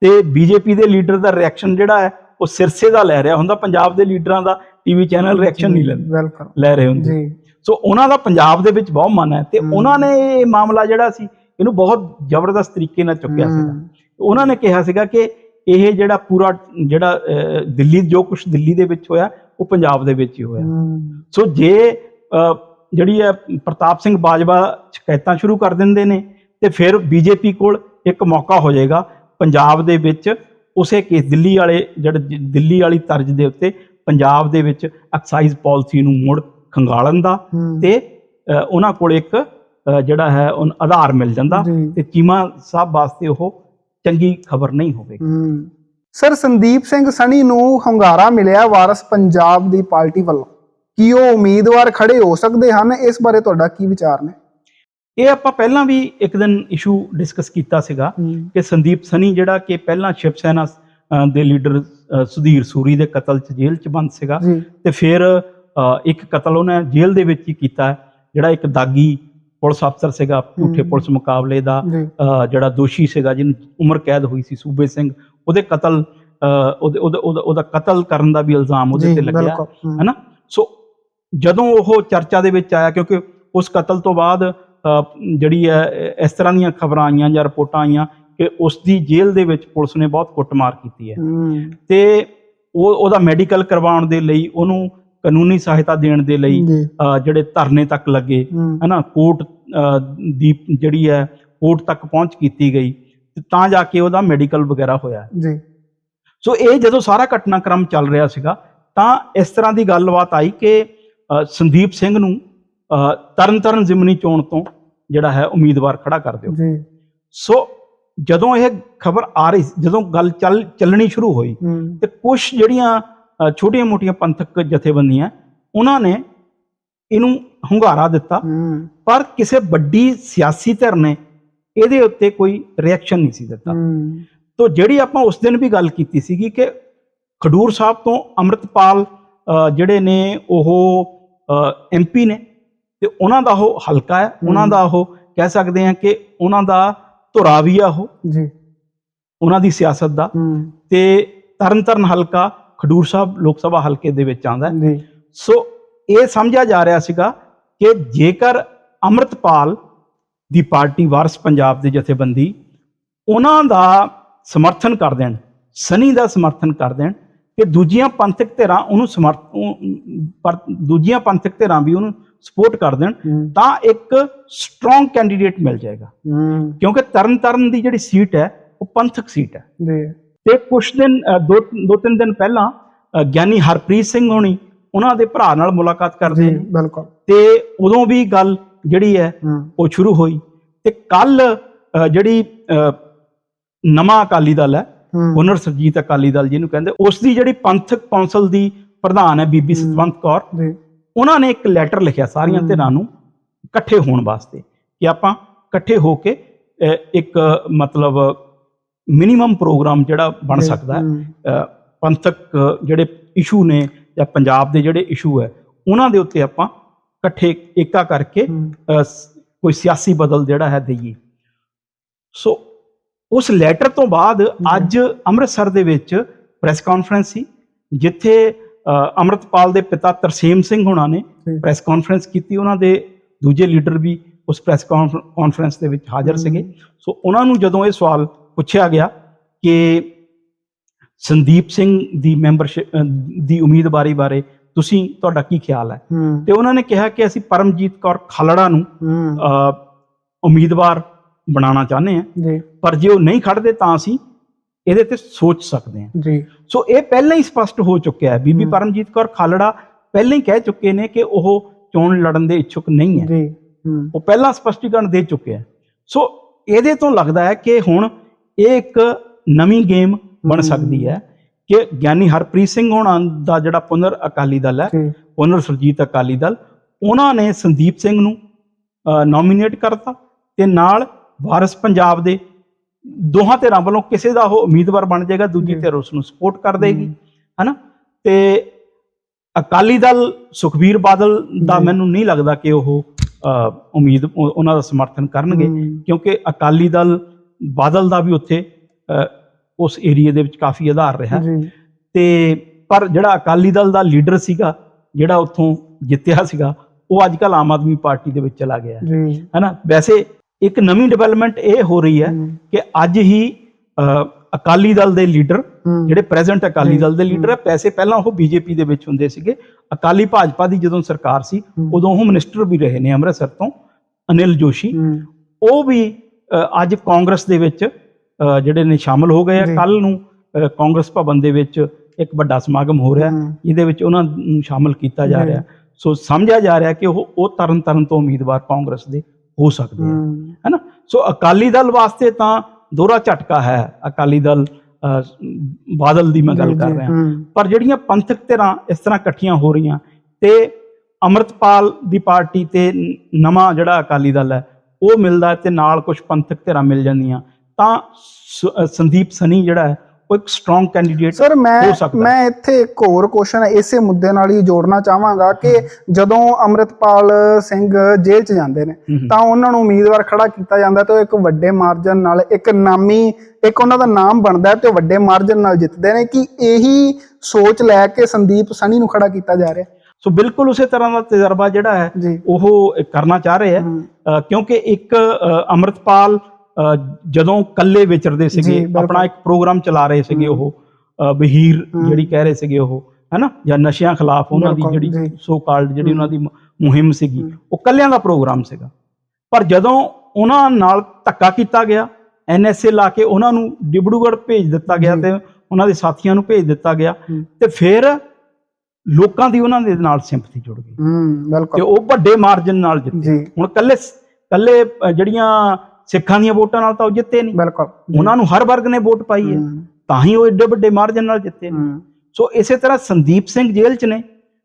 ਤੇ ਬੀਜੇਪੀ ਦੇ ਲੀਡਰ ਦਾ ਰਿਐਕਸ਼ਨ ਜਿਹੜਾ ਹੈ ਉਹ ਸਿਰਸੇ ਦਾ ਲੈ ਰਿਹਾ ਹੁੰਦਾ। ਪੰਜਾਬ ਦੇ ਲੀਡਰਾਂ ਦਾ ਟੀਵੀ ਚੈਨਲ ਰਿਐਕਸ਼ਨ ਨਹੀਂ ਲੈਂਦੇ। ਲੈ ਰਹੇ ਹੁੰਦੇ। ਜੀ। ਸੋ ਉਹਨਾਂ ਦਾ ਪੰਜਾਬ ਦੇ ਵਿੱਚ ਬਹੁਤ ਮਨ ਹੈ ਤੇ। ਉਹਨਾਂ ਨੇ ਇਹ ਮਾਮਲਾ ਜਿਹੜਾ ਸੀ ਇਹਨੂੰ ਬਹੁਤ ਜ਼ਬਰਦਸਤ ਤਰੀਕੇ ਨਾਲ ਚੁੱਕਿਆ ਸੀਗਾ। ਹੂੰ, ਉਹਨਾਂ ਨੇ ਕਿਹਾ ਸੀਗਾ ਕਿ ਇਹ ਜਿਹੜਾ ਪੂਰਾ ਜਿਹੜਾ ਦਿੱਲੀ ਜੋ ਕੁਝ ਦਿੱਲੀ ਦੇ ਵਿੱਚ ਹੋਇਆ ਉਹ ਪੰਜਾਬ ਦੇ ਵਿੱਚ ਹੀ ਹੋਇਆ। ਸੋ ਜੇ ਜਿਹੜੀ ਹੈ ਪ੍ਰਤਾਪ ਸਿੰਘ ਬਾਜਵਾ ਸ਼ਿਕਾਇਤਾਂ ਸ਼ੁਰੂ ਕਰ ਦਿੰਦੇ ਨੇ ਤੇ ਫਿਰ ਬੀਜੇਪੀ ਕੋਲ ਇੱਕ ਮੌਕਾ ਹੋ ਜਾਏਗਾ ਪੰਜਾਬ ਦੇ ਵਿੱਚ ਉਸੇ ਕੇਸ ਦਿੱਲੀ ਵਾਲੇ ਜਿਹੜੇ ਦਿੱਲੀ ਵਾਲੀ ਤਰਜ਼ ਦੇ ਉੱਤੇ ਪੰਜਾਬ ਦੇ ਵਿੱਚ ਐਕਸਾਈਜ਼ ਪਾਲਿਸੀ ਨੂੰ ਮੁੜ ਖੰਗਾਲਣ ਦਾ ਤੇ ਉਹਨਾਂ ਕੋਲ ਇੱਕ ਜਿਹੜਾ ਹੈ ਉਹ ਆਧਾਰ ਮਿਲ ਜਾਂਦਾ। ਤੇ ਚੀਮਾ ਸਾਹਿਬ ਵਾਸਤੇ ਉਹ ਚੰਗੀ ਖਬਰ ਨਹੀਂ ਹੋਵੇਗੀ। ਸਰ ਸੰਦੀਪ ਸਿੰਘ ਸਣੀ ਨੂੰ ਹੰਗਾਰਾ ਮਿਲਿਆ ਵਾਰਸ ਪੰਜਾਬ ਦੀ ਪਾਰਟੀ ਵੱਲੋਂ। ਕੀ ਉਹ ਉਮੀਦਵਾਰ ਖੜੇ ਹੋ ਸਕਦੇ ਹਨ? ਇਸ ਬਾਰੇ ਤੁਹਾਡਾ ਕੀ ਵਿਚਾਰ ਨੇ? ਇਹ ਆਪਾਂ ਪਹਿਲਾਂ ਵੀ ਇੱਕ ਦਿਨ ਇਸ਼ੂ ਡਿਸਕਸ ਕੀਤਾ ਸੀਗਾ ਕਿ ਸੰਦੀਪ ਸਨੀ ਜਿਹੜਾ ਕਿ ਪਹਿਲਾਂ ਸ਼ਿਵ ਸੈਨਾ ਦੇ ਲੀਡਰ ਸੁਧੀਰ ਸੂਰੀ ਦੇ ਕਤਲ 'ਚ ਜੇਲ੍ਹ 'ਚ ਬੰਦ ਸੀਗਾ ਤੇ ਫਿਰ ਇੱਕ ਕਤਲ ਉਹਨੇ ਜੇਲ੍ਹ ਦੇ ਵਿੱਚ ਹੀ ਕੀਤਾ ਜਿਹੜਾ ਇੱਕ ਦਾਗੀ ਪੁਲਿਸ ਅਫਸਰ ਸੀਗਾ ਝੂਠੇ। ਪੁਲਿਸ ਮੁਕਾਬਲੇ ਦਾ ਜਿਹੜਾ ਦੋਸ਼ੀ ਸੀਗਾ ਜਿਹਨੂੰ ਉਮਰ ਕੈਦ ਹੋਈ ਸੀ ਸੂਬੇ ਸਿੰਘ ਉਹਦੇ ਕਤਲ ਉਹਦੇ ਕਤਲ ਕਰਨ ਦਾ ਵੀ ਇਲਜ਼ਾਮ ਉਹਦੇ ਤੇ ਲੱਗਿਆ ਹੈਨਾ? ਸੋ ਜਦੋਂ ਉਹ ਚਰਚਾ ਦੇ ਵਿੱਚ ਆਇਆ ਕਿਉਂਕਿ ਉਸ ਕਤਲ ਤੋਂ ਬਾਅਦ ਜਿਹੜੀ ਹੈ ਇਸ ਤਰ੍ਹਾਂ ਦੀਆਂ ਖਬਰਾਂ ਆਈਆਂ ਜਾਂ ਰਿਪੋਰਟਾਂ ਆਈਆਂ ਕਿ ਉਸ ਦੀ ਜੇਲ੍ਹ ਦੇ ਵਿੱਚ ਪੁਲਿਸ ਨੇ ਬਹੁਤ ਕੁੱਟਮਾਰ ਕੀਤੀ ਹੂੰ। ਤੇ ਉਹ ਉਹਦਾ ਮੈਡੀਕਲ ਕਰਵਾਉਣ ਦੇ ਲਈ ਉਹਨੂੰ ਕਾਨੂੰਨੀ ਸਹਾਇਤਾ ਦੇਣ ਦੇ ਲਈ ਜੀ। ਅ, ਜਿਹੜੇ ਧਰਨੇ ਤੱਕ ਲੱਗੇ ਹੂੰ। ਹਨਾ ਕੋਰਟ ਅ, ਦੀ ਜਿਹੜੀ ਹੈ ਕੋਰਟ ਤੱਕ ਪਹੁੰਚ ਕੀਤੀ ਗਈ ਤੇ ਤਾਂ ਜਾ ਕੇ ਉਹਦਾ ਮੈਡੀਕਲ ਵਗੈਰਾ ਹੋਇਆ। ਜੀ। ਸੋ ਇਹ ਜਦੋਂ ਸਾਰਾ ਘਟਨਾਕ੍ਰਮ ਚੱਲ ਰਿਹਾ ਸੀਗਾ ਤਾਂ ਇਸ ਤਰ੍ਹਾਂ ਦੀ ਗੱਲਬਾਤ ਆਈ ਕਿ ਅ, ਸੰਦੀਪ ਸਿੰਘ ਨੂੰ ਅ, ਤਰਨਤਾਰਨ ਜ਼ਿਮਨੀ ਚੋਣ ਤੋਂ ਜਿਹੜਾ ਹੈ ਉਮੀਦਵਾਰ ਖੜਾ ਕਰ ਦਿਓ। ਜੀ। ਸੋ ਜਦੋਂ ਇਹ ਖਬਰ ਆ ਰਹੀ ਸੀ, ਜਦੋਂ ਗੱਲ ਚੱਲ ਚੱਲਣੀ ਸ਼ੁਰੂ ਹੋਈ ਹੂੰ। ਤੇ ਕੁਝ ਜਿਹੜੀਆਂ ਛੋਟੀਆਂ-ਮੋਟੀਆਂ ਪੰਥਕ ਜਥੇਬੰਦੀਆਂ ਉਹਨਾਂ ਨੇ ਇਹਨੂੰ ਹੁੰਗਾਰਾ ਦਿੱਤਾ। ਪਰ ਕਿਸੇ ਵੱਡੀ ਸਿਆਸੀ ਧਿਰ ਨੇ ਇਹਦੇ ਉੱਤੇ ਕੋਈ ਰਿਐਕਸ਼ਨ ਨਹੀਂ ਸੀ ਦਿੱਤਾ। ਤੋ ਜਿਹੜੀ ਆਪਾਂ ਉਸ ਦਿਨ ਵੀ ਗੱਲ ਕੀਤੀ ਸੀਗੀ ਕਿ ਖਡੂਰ ਸਾਹਿਬ ਤੋਂ ਅੰਮ੍ਰਿਤਪਾਲ ਜਿਹੜੇ ਨੇ ਉਹ ਐਮਪੀ ਨੇ ਤੇ ਉਹਨਾਂ ਦਾ ਉਹ ਹਲਕਾ ਹੈ। ਉਹਨਾਂ। ਦਾ ਉਹ ਕਹਿ ਸਕਦੇ ਆ ਕਿ ਉਹਨਾਂ ਦਾ ਧੁਰਾ ਵੀ ਆ ਉਹ ਜੀ। ਉਹਨਾਂ ਦੀ ਸਿਆਸਤ ਦਾ। ਤੇ ਤਰਨਤਾਰਨ ਹਲਕਾ ਖਡੂਰ ਸਾਹਿਬ ਲੋਕ ਸਭਾ ਹਲਕੇ ਦੇ ਵਿੱਚ ਆਉਂਦਾ। ਜੀ। ਸੋ ਇਹ ਸਮਝਿਆ ਜਾ ਰਿਹਾ ਸੀਗਾ ਕਿ ਜੇਕਰ ਅੰਮ੍ਰਿਤਪਾਲ ਦੀ ਪਾਰਟੀ ਵਾਰਸ ਪੰਜਾਬ ਦੀ ਜਥੇਬੰਦੀ ਉਹਨਾਂ ਦਾ ਸਮਰਥਨ ਕਰ ਦੇਣ ਸਨੀ ਦਾ ਸਮਰਥਨ ਕਰ ਦੇਣ ਕਿ ਦੂਜੀਆਂ ਪੰਥਕ ਧਿਰਾਂ ਉਹਨੂੰ ਸਮਰਥ ਪਰ ਦੂਜੀਆਂ ਪੰਥਕ ਧਿਰਾਂ ਵੀ ਉਹਨੂੰ ਸਪੋਰਟ ਕਰ ਦੇਣ ਤਾਂ ਇੱਕ ਸਟਰੋਂਗ ਕੈਂਡੀਡੇਟ ਮਿਲ ਜਾਏਗਾ। ਕਿਉਂਕਿ ਤਰਨਤਾਰਨ ਦੀ ਜਿਹੜੀ ਸੀਟ ਹੈ ਉਹ ਪੰਥਕ ਸੀਟ ਹੈ। ਜੀ। ਤੇ ਕੁਝ ਦਿਨ ਦੋ ਦੋ ਤਿੰਨ ਦਿਨ ਪਹਿਲਾਂ ਗਿਆਨੀ ਹਰਪ੍ਰੀਤ ਸਿੰਘ ਹੋਣੀ ਉਹਨਾਂ ਦੇ ਭਰਾ ਨਾਲ ਮੁਲਾਕਾਤ ਕਰਦੇ ਨੇ। ਬਿਲਕੁਲ। ਤੇ ਉਦੋਂ ਵੀ ਗੱਲ ਜਿਹੜੀ ਹੈ ਉਹ ਸ਼ੁਰੂ ਹੋਈ। ਤੇ ਕੱਲ ਜਿਹੜੀ ਨਵਾਂ ਅਕਾਲੀ ਦਲ ਹੈ ਹੁਨਰ ਸਰਜੀਤ ਅਕਾਲੀ ਦਲ ਜਿਹਨੂੰ ਕਹਿੰਦੇ ਉਸ ਦੀ ਜਿਹੜੀ ਪੰਥਕ ਕੌਂਸਲ ਦੀ ਪ੍ਰਧਾਨ ਹੈ ਬੀਬੀ। ਸਤਵੰਤ ਕੌਰ ਉਹਨਾਂ ਨੇ ਇੱਕ ਲੈਟਰ ਲਿਖਿਆ ਸਾਰੀਆਂ। ਧਿਰਾਂ ਨੂੰ ਇਕੱਠੇ ਹੋਣ ਵਾਸਤੇ ਕਿ ਆਪਾਂ ਇਕੱਠੇ ਹੋ ਕੇ ਇੱਕ ਮਤਲਬ ਮਿਨੀਮਮ ਪ੍ਰੋਗਰਾਮ ਜਿਹੜਾ ਬਣ ਸਕਦਾ ਹੈ। ਪੰਥਕ ਜਿਹੜੇ ਇਸ਼ੂ ਨੇ ਜਾਂ ਪੰਜਾਬ ਦੇ ਜਿਹੜੇ ਇਸ਼ੂ ਹੈ ਉਹਨਾਂ ਦੇ ਉੱਤੇ ਆਪਾਂ ਇਕੱਠੇ ਏਕਾ ਕਰਕੇ ਕੋਈ ਸਿਆਸੀ ਬਦਲ ਜਿਹੜਾ ਹੈ ਦਈਏ। ਸੋ ਉਸ ਲੈਟਰ ਤੋਂ ਬਾਅਦ ਅੱਜ ਅੰਮ੍ਰਿਤਸਰ ਦੇ ਵਿੱਚ ਪ੍ਰੈਸ ਕਾਨਫਰੰਸ ਸੀ ਜਿੱਥੇ ਅੰਮ੍ਰਿਤਪਾਲ ਦੇ ਪਿਤਾ ਤਰਸੇਮ ਸਿੰਘ ਹੋਣਾ ਨੇ। ਪ੍ਰੈਸ ਕਾਨਫਰੰਸ ਕੀਤੀ। ਉਹਨਾਂ ਦੇ ਦੂਜੇ ਲੀਡਰ ਵੀ ਉਸ ਪ੍ਰੈਸ ਕਾਨਫਰੰਸ ਦੇ ਵਿੱਚ ਹਾਜ਼ਰ। ਸੀਗੇ। ਸੋ ਉਹਨਾਂ ਨੂੰ ਜਦੋਂ ਇਹ ਸਵਾਲ ਪੁੱਛਿਆ ਗਿਆ ਕਿ ਸੰਦੀਪ ਸਿੰਘ ਦੀ ਮੈਂਬਰਸ਼ਿਪ ਦੀ ਉਮੀਦਵਾਰੀ ਬਾਰੇ ਤੁਸੀਂ ਤੁਹਾਡਾ ਕੀ ਖਿਆਲ ਹੈ? ਤੇ ਉਹਨਾਂ ਨੇ ਕਿਹਾ ਕਿ ਅਸੀਂ ਪਰਮਜੀਤ ਕੌਰ ਖਾਲੜਾ ਨੂੰ ਉਮੀਦਵਾਰ ਬਣਾਉਣਾ ਚਾਹੁੰਦੇ ਹਾਂ। ਜੀ। ਪਰ ਜੇ ਉਹ ਨਹੀਂ ਖੜਦੇ ਤਾਂ ਅਸੀਂ ਇਹਦੇ ਤੇ ਸੋਚ ਸਕਦੇ ਹਾਂ। ਜੀ। ਸੋ ਇਹ ਪਹਿਲਾਂ ਹੀ ਸਪਸ਼ਟ ਹੋ ਚੁੱਕਿਆ ਹੈ। ਬੀਬੀ। ਪਰਮਜੀਤ ਕੌਰ ਖਾਲੜਾ ਪਹਿਲਾਂ ਹੀ ਕਹਿ ਚੁੱਕੇ ਨੇ ਕਿ ਉਹ ਚੋਣ ਲੜਨ ਦੇ ਇੱਛੁਕ ਨਹੀਂ ਹੈ। ਜੀ। ਹੂੰ। ਉਹ ਪਹਿਲਾਂ ਸਪਸ਼ਟੀਕਰਨ ਦੇ ਚੁੱਕੇ ਹੈ। ਸੋ ਇਹਦੇ ਤੋਂ ਲੱਗਦਾ ਹੈ ਕਿ ਹੁਣ ਇਹ ਇੱਕ ਨਵੀਂ ਗੇਮ ਬਣ। ਸਕਦੀ ਹੈ ਕਿ ਗਿਆਨੀ ਹਰਪ੍ਰੀਤ ਸਿੰਘ ਹੋਣਾ ਦਾ ਜਿਹੜਾ ਪੁਨਰ ਅਕਾਲੀ ਦਲ ਹੈ ਪੁਨਰ ਸੁਰਜੀਤ ਅਕਾਲੀ ਦਲ ਉਹਨਾਂ ਨੇ ਸੰਦੀਪ ਸਿੰਘ ਨੂੰ ਨੋਮੀਨੇਟ ਕਰਤਾ ਤੇ ਨਾਲ ਵਾਰਿਸ ਪੰਜਾਬ ਦੇ ਦੋਹਾਂ ਧਿਰਾਂ ਵੱਲੋਂ ਕਿਸੇ ਦਾ ਉਹ ਉਮੀਦਵਾਰ ਬਣ ਜਾਏਗਾ ਦੂਜੀ। ਧਿਰ ਉਸ ਨੂੰ ਸਪੋਰਟ ਕਰ ਦੇਗੀ ਹਨਾ ਤੇ ਅਕਾਲੀ ਦਲ ਸੁਖਬੀਰ ਬਾਦਲ ਦਾ। ਮੈਨੂੰ ਨਹੀਂ ਲੱਗਦਾ ਕਿ ਉਹ ਉਮੀਦ ਉਹ- ਉਹਨਾਂ ਦਾ ਸਮਰਥਨ ਕਰਨਗੇ ਕਿਉਂਕਿ ਅਕਾਲੀ ਦਲ ਬਾਦਲ ਦਾ ਵੀ ਉੱਥੇ ਉਸ ਏਰੀਏ ਦੇ ਵਿੱਚ ਕਾਫੀ ਆਧਾਰ ਰਿਹਾ। ਤੇ ਪਰ ਜਿਹੜਾ ਅਕਾਲੀ ਦਲ ਦਾ ਲੀਡਰ ਸੀਗਾ ਜਿਹੜਾ ਉੱਥੋਂ ਜਿੱਤਿਆ ਸੀਗਾ ਉਹ ਅੱਜ ਕੱਲ ਆਮ ਆਦਮੀ ਪਾਰਟੀ ਦੇ ਵਿੱਚ ਚਲਾ ਗਿਆ ਜੀ। ਹੈਨਾ? ਵੈਸੇ ਇੱਕ ਨਵੀਂ ਡਿਵੈਲਪਮੈਂਟ ਇਹ ਹੋ ਰਹੀ ਹੈ ਕਿ ਅੱਜ ਹੀ ਅਕਾਲੀ ਦਲ ਦੇ ਲੀਡਰ ਜਿਹੜੇ ਪ੍ਰੈਜ਼ੈਂਟ ਅਕਾਲੀ ਦਲ ਦੇ ਲੀਡਰ ਹੈ ਪੈਸੇ ਪਹਿਲਾਂ ਉਹ ਬੀਜੇਪੀ ਦੇ ਵਿੱਚ ਹੁੰਦੇ ਸੀਗੇ। ਅਕਾਲੀ ਭਾਜਪਾ ਦੀ ਜਦੋਂ ਸਰਕਾਰ ਸੀ ਉਦੋਂ ਉਹ ਮਿਨਿਸਟਰ ਵੀ ਰਹੇ ਨੇ ਅੰਮ੍ਰਿਤਸਰ ਤੋਂ ਅਨਿਲ ਜੋਸ਼ੀ। ਉਹ ਵੀ ਅੱਜ ਕਾਂਗਰਸ ਦੇ ਵਿੱਚ ਜਿਹੜੇ ਨੇ ਸ਼ਾਮਲ ਹੋ ਗਏ ਆ। ਕੱਲ ਨੂੰ ਕਾਂਗਰਸ ਭਵਨ ਦੇ ਵਿੱਚ ਇੱਕ ਵੱਡਾ ਸਮਾਗਮ ਹੋ ਰਿਹਾ ਜਿਹਦੇ ਵਿੱਚ ਉਹਨਾਂ ਨੂੰ ਸ਼ਾਮਲ ਕੀਤਾ ਜਾ। ਰਿਹਾ। ਸੋ ਸਮਝਿਆ ਜਾ ਰਿਹਾ ਕਿ ਉਹ ਉਹ ਤਰਨ ਤਰਨ ਤੋਂ ਉਮੀਦਵਾਰ ਕਾਂਗਰਸ ਦੇ ਹੋ ਸਕਦੇ ਹਮ, ਹੈਨਾ? ਸੋ ਅਕਾਲੀ ਦਲ ਵਾਸਤੇ ਤਾਂ ਦੋਹਰਾ ਝਟਕਾ ਹੈ ਅਕਾਲੀ ਦਲ ਬਾਦਲ ਦੀ ਮੈਂ ਗੱਲ ਕਰ ਰਿਹਾ। ਪਰ ਜਿਹੜੀਆਂ ਪੰਥਕ ਧਿਰਾਂ ਇਸ ਤਰ੍ਹਾਂ ਇਕੱਠੀਆਂ ਹੋ ਰਹੀਆਂ ਤੇ ਅਮਰਤਪਾਲ ਦੀ ਪਾਰਟੀ ਤੇ ਨਵਾਂ ਜਿਹੜਾ ਅਕਾਲੀ ਦਲ ਹੈ ਉਹ ਮਿਲਦਾ ਤੇ ਨਾਲ ਕੁਝ ਪੰਥਕ ਧਿਰਾਂ ਮਿਲ ਜਾਂਦੀਆਂ। ਤਾਂ ਸੰਦੀਪ ਸਨੀ ਜਿਹੜਾ ਹੈ ਉਹ ਇੱਕ ਸਟਰੋਂਗ ਕੈਂਡੀਡੇਟ ਸਰ ਮੈਂ ਹੋ ਸਕਦਾ। ਮੈਂ ਇੱਥੇ ਇੱਕ ਹੋਰ ਕੁਐਸਚਨ ਇਸੇ ਮੁੱਦੇ ਨਾਲ ਹੀ ਜੋੜਨਾ ਚਾਹਾਂਗਾ ਕਿ ਜਦੋਂ ਅੰਮ੍ਰਿਤਪਾਲ ਸਿੰਘ ਜੇਲ੍ਹ 'ਚ ਜਾਂਦੇ ਨੇ ਤਾਂ ਉਹਨਾਂ ਨੂੰ ਉਮੀਦਵਾਰ ਖੜਾ ਕੀਤਾ ਜਾਂਦਾ ਤੇ ਉਹ ਇੱਕ ਵੱਡੇ ਮਾਰਜਨ ਨਾਲ ਇੱਕ ਨਾਮੀ ਇੱਕ ਉਹਨਾਂ ਦਾ ਨਾਮ ਬਣਦਾ ਤੇ ਵੱਡੇ ਮਾਰਜਨ ਨਾਲ ਜਿੱਤਦੇ ਨੇ। ਕਿ ਇਹੀ ਸੋਚ ਲੈ ਕੇ ਸੰਦੀਪ ਸਨੀ ਨੂੰ ਖੜਾ ਕੀਤਾ ਜਾ ਰਿਹਾ? ਸੋ ਬਿਲਕੁਲ ਉਸੇ ਤਰ੍ਹਾਂ ਦਾ ਤਜਰਬਾ ਜਿਹੜਾ ਹੈ ਉਹ ਕਰਨਾ ਚਾਹ ਰਹੇ ਹੈ ਕਿਉਂਕਿ ਇੱਕ ਅੰਮ੍ਰਿਤਪਾਲ ਜਦੋਂ ਕੱਲੇ ਵਿਚਰਦੇ ਸੀਗੇ। ਆਪਣਾ ਇੱਕ ਪ੍ਰੋਗਰਾਮ ਚਲਾ ਰਹੇ ਸੀਗੇ ਉਹ ਬਹੀਰ। ਜਿਹੜੀ ਕਹਿ ਰਹੇ ਸੀਗੇ ਉਹ ਹੈਨਾ ਜਾਂ ਨਸ਼ਿਆਂ ਖਿਲਾਫ ਉਹਨਾਂ ਦੀ ਜਿਹੜੀ। ਸੋ ਕਾਲਡ ਜਿਹੜੀ। ਉਹਨਾਂ ਦੀ ਮੁਹਿੰਮ ਸੀਗੀ। ਉਹ ਕੱਲਿਆਂ ਦਾ ਪ੍ਰੋਗਰਾਮ ਸੀਗਾ ਪਰ ਜਦੋਂ ਉਹਨਾਂ ਨਾਲ ਧੱਕਾ ਕੀਤਾ ਗਿਆ ਐਨਐਸਏ ਲਾ ਕੇ ਉਹਨਾਂ ਨੂੰ ਡਿਬੜੂਗੜ੍ਹ ਭੇਜ ਦਿੱਤਾ ਗਿਆ। ਤੇ ਉਹਨਾਂ ਦੇ ਸਾਥੀਆਂ ਨੂੰ ਭੇਜ ਦਿੱਤਾ ਗਿਆ। ਤੇ ਫਿਰ ਲੋਕਾਂ ਦੀ ਉਹਨਾਂ ਦੇ ਨਾਲ ਸਿੰਪਥੀ ਜੁੜ ਗਈ। ਹੂੰ ਤੇ ਬਿਲਕੁਲ ਉਹ ਵੱਡੇ ਮਾਰਜਨ ਨਾਲ ਜਿੱਤੇ। ਜੀ। ਹੁਣ ਕੱਲੇ ਕੱਲੇ ਅ, ਜਿਹੜੀਆਂ ਸਿੱਖਾਂ ਦੀਆਂ ਵੋਟਾਂ ਨਾਲ ਤਾਂ ਉਹ ਜਿੱਤੇ ਨਹੀਂ। ਬਿਲਕੁਲ। ਉਹਨਾਂ ਨੂੰ ਹਰ ਵਰਗ ਨੇ ਵੋਟ ਪਾਈ ਹੈ। ਹੂੰ, ਤਾਂ ਹੀ ਉਹ ਏਡੇ ਵੱਡੇ ਮਾਰਜਨ ਨਾਲ ਜਿੱਤੇ ਨੇ। ਹੂੰ, ਸੋ ਇਸੇ ਤਰ੍ਹਾਂ ਸੰਦੀਪ ਸਿੰਘ ਜੇਲ੍ਹ 'ਚ ਨੇ।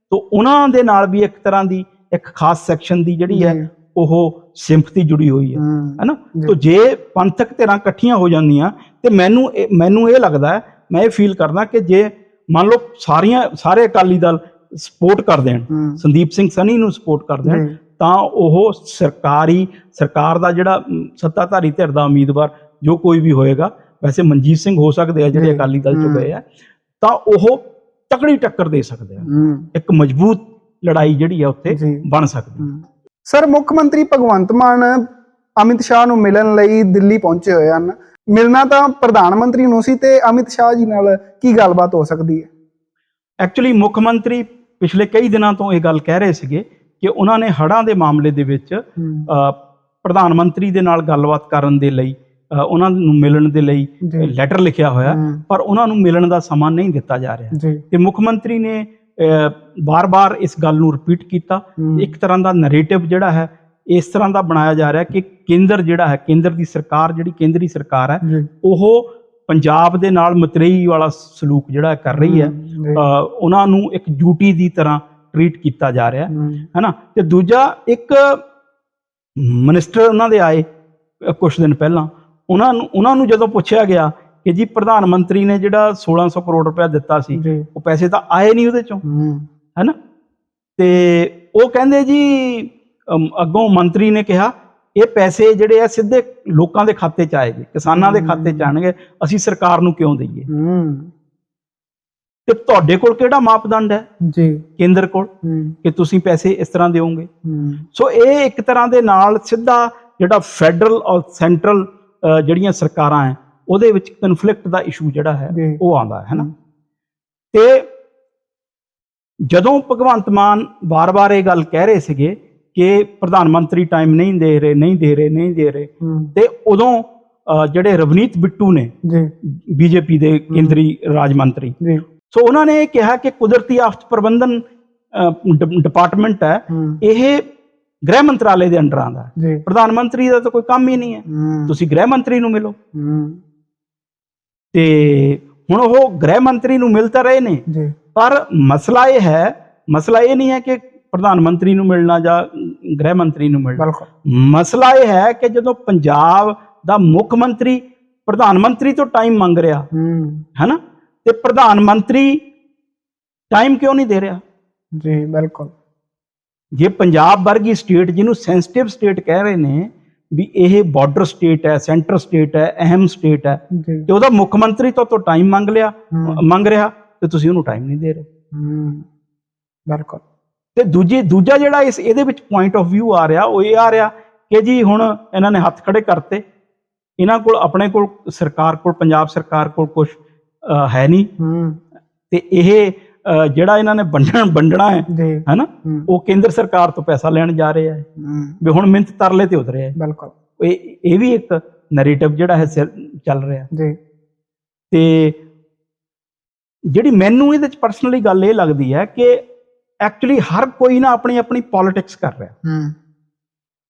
ਤੋਂ ਉਹਨਾਂ ਦੇ ਨਾਲ ਵੀ ਇੱਕ ਤਰ੍ਹਾਂ ਦੀ ਇੱਕ ਖਾਸ ਸੈਕਸ਼ਨ ਦੀ ਜਿਹੜੀ ਹੈ ਜੀ, ਉਹ ਸਿੰਪਥੀ ਜੁੜੀ ਹੋਈ ਹੈ। ਹੂੰ, ਹੈਨਾ? ਜੀ। ਤੋਂ ਜੇ ਪੰਥਕ ਧਿਰਾਂ ਇਕੱਠੀਆਂ ਹੋ ਜਾਂਦੀਆਂ ਤੇ ਮੈਨੂੰ ਇਹ- ਮੈਨੂੰ ਇਹ ਲੱਗਦਾ ਹੈ ਮੈਂ ਇਹ ਫੀਲ ਕਰਦਾ ਕਿ ਜੇ ਮੰਨ ਲਓ ਸਾਰੀਆਂ ਸਾਰੇ ਅਕਾਲੀ ਦਲ ਸਪੋਰਟ ਕਰ ਦੇਣ ਸੰਦੀਪ ਸਿੰਘ ਸਨੀ ਨੂੰ ਸਪੋਰਟ ਕਰ ਦੇਣ ਤਾਂ ਉਹ ਸਰਕਾਰੀ ਸਰਕਾਰ ਦਾ ਜਿਹੜਾ ਸੱਤਾਧਾਰੀ ਧਿਰ ਦਾ ਉਮੀਦਵਾਰ ਜੋ ਕੋਈ ਵੀ ਹੋਏਗਾ ਵੈਸੇ ਮਨਜੀਤ ਸਿੰਘ ਹੋ ਸਕਦੇ ਆ ਜਿਹੜੇ ਅਕਾਲੀ ਦਲ ਚੋਂ। ਗਏ ਆ ਤਾਂ ਉਹ ਤਕੜੀ ਟੱਕਰ ਦੇ ਸਕਦੇ ਆ। ਇੱਕ ਮਜ਼ਬੂਤ ਲੜਾਈ ਜਿਹੜੀ ਆ ਉੱਥੇ। ਬਣ ਸਕਦੀ। ਸਰ ਮੁੱਖ ਮੰਤਰੀ ਭਗਵੰਤ ਮਾਨ ਅਮਿਤ ਸ਼ਾਹ ਨੂੰ ਮਿਲਣ ਲਈ ਦਿੱਲੀ ਪਹੁੰਚੇ ਹੋਏ ਹਨ। ਮਿਲਣਾ ਤਾਂ ਪ੍ਰਧਾਨ ਮੰਤਰੀ ਨੂੰ ਸੀ ਤੇ ਅਮਿਤ ਸ਼ਾਹ ਜੀ ਨਾਲ ਕੀ ਗੱਲਬਾਤ ਹੋ ਸਕਦੀ ਹੈ? ਐਕਚੁਅਲੀ ਮੁੱਖ ਮੰਤਰੀ ਪਿਛਲੇ ਕਈ ਦਿਨਾਂ ਤੋਂ ਇਹ ਗੱਲ ਕਹਿ ਰਹੇ ਸੀਗੇ ਕਿ ਉਹਨਾਂ ਨੇ ਹੜ੍ਹਾਂ ਦੇ ਮਾਮਲੇ ਦੇ ਵਿੱਚ ਪ੍ਰਧਾਨ ਮੰਤਰੀ ਦੇ ਨਾਲ ਗੱਲਬਾਤ ਕਰਨ ਦੇ ਲਈ ਉਹਨਾਂ ਨੂੰ ਮਿਲਣ ਦੇ ਲਈ। ਲੈਟਰ ਲਿਖਿਆ ਹੋਇਆ ਪਰ ਉਹਨਾਂ ਨੂੰ ਮਿਲਣ ਦਾ ਸਮਾਂ ਨਹੀਂ ਦਿੱਤਾ ਜਾ ਰਿਹਾ। ਤੇ ਮੁੱਖ ਮੰਤਰੀ ਨੇ ਬਾਰ-ਬਾਰ ਇਸ ਗੱਲ ਨੂੰ ਰਿਪੀਟ ਕੀਤਾ। ਇੱਕ ਤਰ੍ਹਾਂ ਦਾ ਨੈਰੇਟਿਵ ਜਿਹੜਾ ਹੈ ਇਸ ਤਰ੍ਹਾਂ ਦਾ ਬਣਾਇਆ ਜਾ ਰਿਹਾ ਕਿ ਕੇਂਦਰ ਜਿਹੜਾ ਹੈ ਕੇਂਦਰ ਦੀ ਸਰਕਾਰ ਜਿਹੜੀ ਕੇਂਦਰੀ ਸਰਕਾਰ ਹੈ ਉਹ ਪੰਜਾਬ ਦੇ ਨਾਲ ਮਤਰੇਈ ਵਾਲਾ ਸਲੂਕ ਜਿਹੜਾ ਕਰ ਰਹੀ ਹੈ ਉਹਨਾਂ ਨੂੰ ਇੱਕ ਡਿਊਟੀ ਦੀ ਤਰ੍ਹਾਂ ਟਰੀਟ ਕੀਤਾ ਜਾ ਰਿਹਾ ਹੈ ਹੈਨਾ? ਤੇ ਦੂਜਾ ਇੱਕ ਮਿਨਿਸਟਰ ਉਹਨਾਂ ਦੇ ਆਏ ਕੁਝ ਦਿਨ ਪਹਿਲਾਂ ਉਹਨਾਂ ਨੂੰ ਉਹਨਾਂ ਨੂੰ ਜਦੋਂ ਪੁੱਛਿਆ ਗਿਆ ਕਿ ਜੀ ਪ੍ਰਧਾਨ ਮੰਤਰੀ ਨੇ ਜਿਹੜਾ 1600 ਕਰੋੜ ਰੁਪਏ ਦਿੱਤਾ ਸੀ ਉਹ ਪੈਸੇ ਤਾਂ ਆਏ ਨਹੀਂ ਉਹਦੇ ਚੋਂ ਹੂੰ, ਹੈਨਾ? ਤੇ ਉਹ ਕਹਿੰਦੇ ਜੀ ਅੱਗੋਂ ਮੰਤਰੀ ਨੇ ਕਿਹਾ ਇਹ ਪੈਸੇ ਜਿਹੜੇ ਆ ਸਿੱਧੇ ਲੋਕਾਂ ਦੇ ਖਾਤੇ 'ਚ ਆਏਗੇ ਕਿਸਾਨਾਂ ਦੇ ਖਾਤੇ 'ਚ ਆਣਗੇ ਅਸੀਂ ਸਰਕਾਰ ਨੂੰ ਕਿਉਂ ਦਈਏ? ਹੂੰ, ਤੇ ਤੁਹਾਡੇ ਕੋਲ ਕਿਹੜਾ ਮਾਪਦੰਡ ਹੈ? ਜੀ। ਕੇਂਦਰ ਕੋਲ? ਕਿ ਤੁਸੀਂ ਪੈਸੇ ਇਸ ਤਰ੍ਹਾਂ ਦਿਓਗੇ? ਹੂੰ, ਸੋ ਇਹ ਇੱਕ ਤਰ੍ਹਾਂ ਦੇ ਨਾਲ ਸਿੱਧਾ ਜਿਹੜਾ ਫੈਡਰਲ ਔਰ ਸੈਂਟਰਲ ਜਿਹੜੀਆਂ ਸਰਕਾਰਾਂ ਹੈ ਉਹਦੇ ਵਿੱਚ ਕਨਫਲਿਕਟ ਦਾ ਇਸ਼ੂ ਜਿਹੜਾ ਹੈ ਉਹ ਆਉਂਦਾ ਹੈ ਨਾ ਤੇ ਜਦੋਂ ਭਗਵੰਤ ਮਾਨ ਵਾਰ-ਵਾਰ ਇਹ ਗੱਲ ਕਹਿ ਰਹੇ ਸੀਗੇ ਕਿ ਪ੍ਰਧਾਨ ਮੰਤਰੀ ਟਾਈਮ ਨਹੀਂ ਦੇ ਰਹੇ ਨਹੀਂ ਦੇ ਰਹੇ ਨਹੀਂ ਦੇ ਰਹੇ। ਤੇ ਉਦੋਂ ਜਿਹੜੇ ਰਵਨੀਤ ਬਿੱਟੂ ਨੇ ਜੀ। ਬੀਜੇਪੀ ਦੇ ਕੇਂਦਰੀ ਰਾਜ ਮੰਤਰੀ। ਜੀ। ਸੋ ਉਹਨਾਂ ਨੇ ਇਹ ਕਿਹਾ ਕਿ ਕੁਦਰਤੀ ਆਫਤ ਪ੍ਰਬੰਧਨ ਡਿਪਾਰਟਮੈਂਟ ਹੈ। ਇਹ ਗ੍ਰਹਿ ਮੰਤਰਾਲੇ ਦੇ ਅੰਡਰ ਜੀ। ਪ੍ਰਧਾਨ ਮੰਤਰੀ ਦਾ ਤਾਂ ਕੋਈ ਕੰਮ ਹੀ ਨਹੀਂ ਹੈ। ਤੁਸੀਂ ਗ੍ਰਹਿ ਮੰਤਰੀ ਨੂੰ ਮਿਲੋ। ਤੇ ਹੁਣ ਉਹ ਗ੍ਰਹਿ ਮੰਤਰੀ ਨੂੰ ਮਿਲ ਤਾਂ ਰਹੇ ਨੇ। ਜੀ। ਪਰ ਮਸਲਾ ਇਹ ਹੈ ਮਸਲਾ ਇਹ ਨਹੀਂ ਹੈ ਕਿ ਪ੍ਰਧਾਨ ਮੰਤਰੀ ਨੂੰ ਮਿਲਣਾ ਜਾਂ ਗ੍ਰਹਿ ਮੰਤਰੀ ਨੂੰ ਮਿਲਣਾ। ਮਸਲਾ ਇਹ ਹੈ ਕਿ ਜਦੋਂ ਪੰਜਾਬ ਦਾ ਮੁੱਖ ਮੰਤਰੀ ਪ੍ਰਧਾਨ ਮੰਤਰੀ ਤੋਂ ਟਾਈਮ ਮੰਗ ਰਿਹਾ ਹੂੰ। ਹੈਨਾ? ਤੇ ਪ੍ਰਧਾਨ ਮੰਤਰੀ ਟਾਈਮ ਕਿਉਂ ਨਹੀਂ ਦੇ ਰਿਹਾ? ਜੀ ਬਿਲਕੁਲ। ਜੇ ਪੰਜਾਬ ਵਰਗੀ ਸਟੇਟ ਜਿਹਨੂੰ ਸੈਂਸਿਟਿਵ ਸਟੇਟ ਕਹਿ ਰਹੇ ਨੇ ਵੀ ਇਹ ਬਾਰਡਰ ਸਟੇਟ ਹੈ ਸੈਂਟਰ ਸਟੇਟ ਹੈ ਅਹਿਮ ਸਟੇਟ ਹੈ ਤੇ ਉਹਦਾ ਮੁੱਖ ਮੰਤਰੀ ਤੋਂ ਤੋਂ ਟਾਈਮ ਮੰਗ ਲਿਆ ਮੰਗ ਰਿਹਾ ਤੇ ਤੁਸੀਂ ਉਹਨੂੰ ਟਾਈਮ ਨਹੀਂ ਦੇ ਰਹੇ। ਹੂੰ। ਬਿਲਕੁਲ। ਤੇ ਦੂਜੀ ਦੂਜਾ ਜਿਹੜਾ ਇਸ ਇਹਦੇ ਵਿੱਚ ਪੁਆਇੰਟ ਆਫ View ਆ ਰਿਹਾ ਉਹ ਇਹ ਆ ਰਿਹਾ ਕਿ ਜੀ ਹੁਣ ਇਹਨਾਂ ਨੇ ਹੱਥ ਖੜੇ ਕਰਤੇ। ਇਹਨਾਂ ਕੋਲ ਆਪਣੇ ਕੋਲ ਸਰਕਾਰ ਕੋਲ ਪੰਜਾਬ ਸਰਕਾਰ ਕੋਲ ਕੁਝ ਹੈ ਨਹੀਂ। ਤੇ ਇਹ ਜਿਹੜਾ ਇਹਨਾਂ ਨੇ ਵੰਡਣ ਵੰਡਣਾ ਹੈ ਹੈਨਾ ਉਹ ਕੇਂਦਰ ਸਰਕਾਰ ਤੋਂ ਪੈਸਾ ਲੈਣ ਜਾ ਰਹੇ ਹੈ। ਵੀ ਹੁਣ ਮਿੰਤ ਤਰਲੇ ਤੇ ਉਤਰਿਆ ਹੈ। ਬਿਲਕੁਲ। ਇਹ ਇਹ ਵੀ ਇੱਕ ਨੈਰੇਟਿਵ ਜਿਹੜਾ ਹੈ ਚੱਲ ਰਿਹਾ ਜੀ। ਤੇ ਜਿਹੜੀ ਮੈਨੂੰ ਇਹਦੇ ਵਿੱਚ ਪਰਸਨਲੀ ਗੱਲ ਇਹ ਲੱਗਦੀ ਹੈ ਕਿ ਐਕਚੁਅਲੀ ਹਰ ਕੋਈ ਨਾ ਆਪਣੀ ਆਪਣੀ ਪੋਲਿਟਿਕਸ ਕਰ ਰਿਹਾ। ਹੂੰ।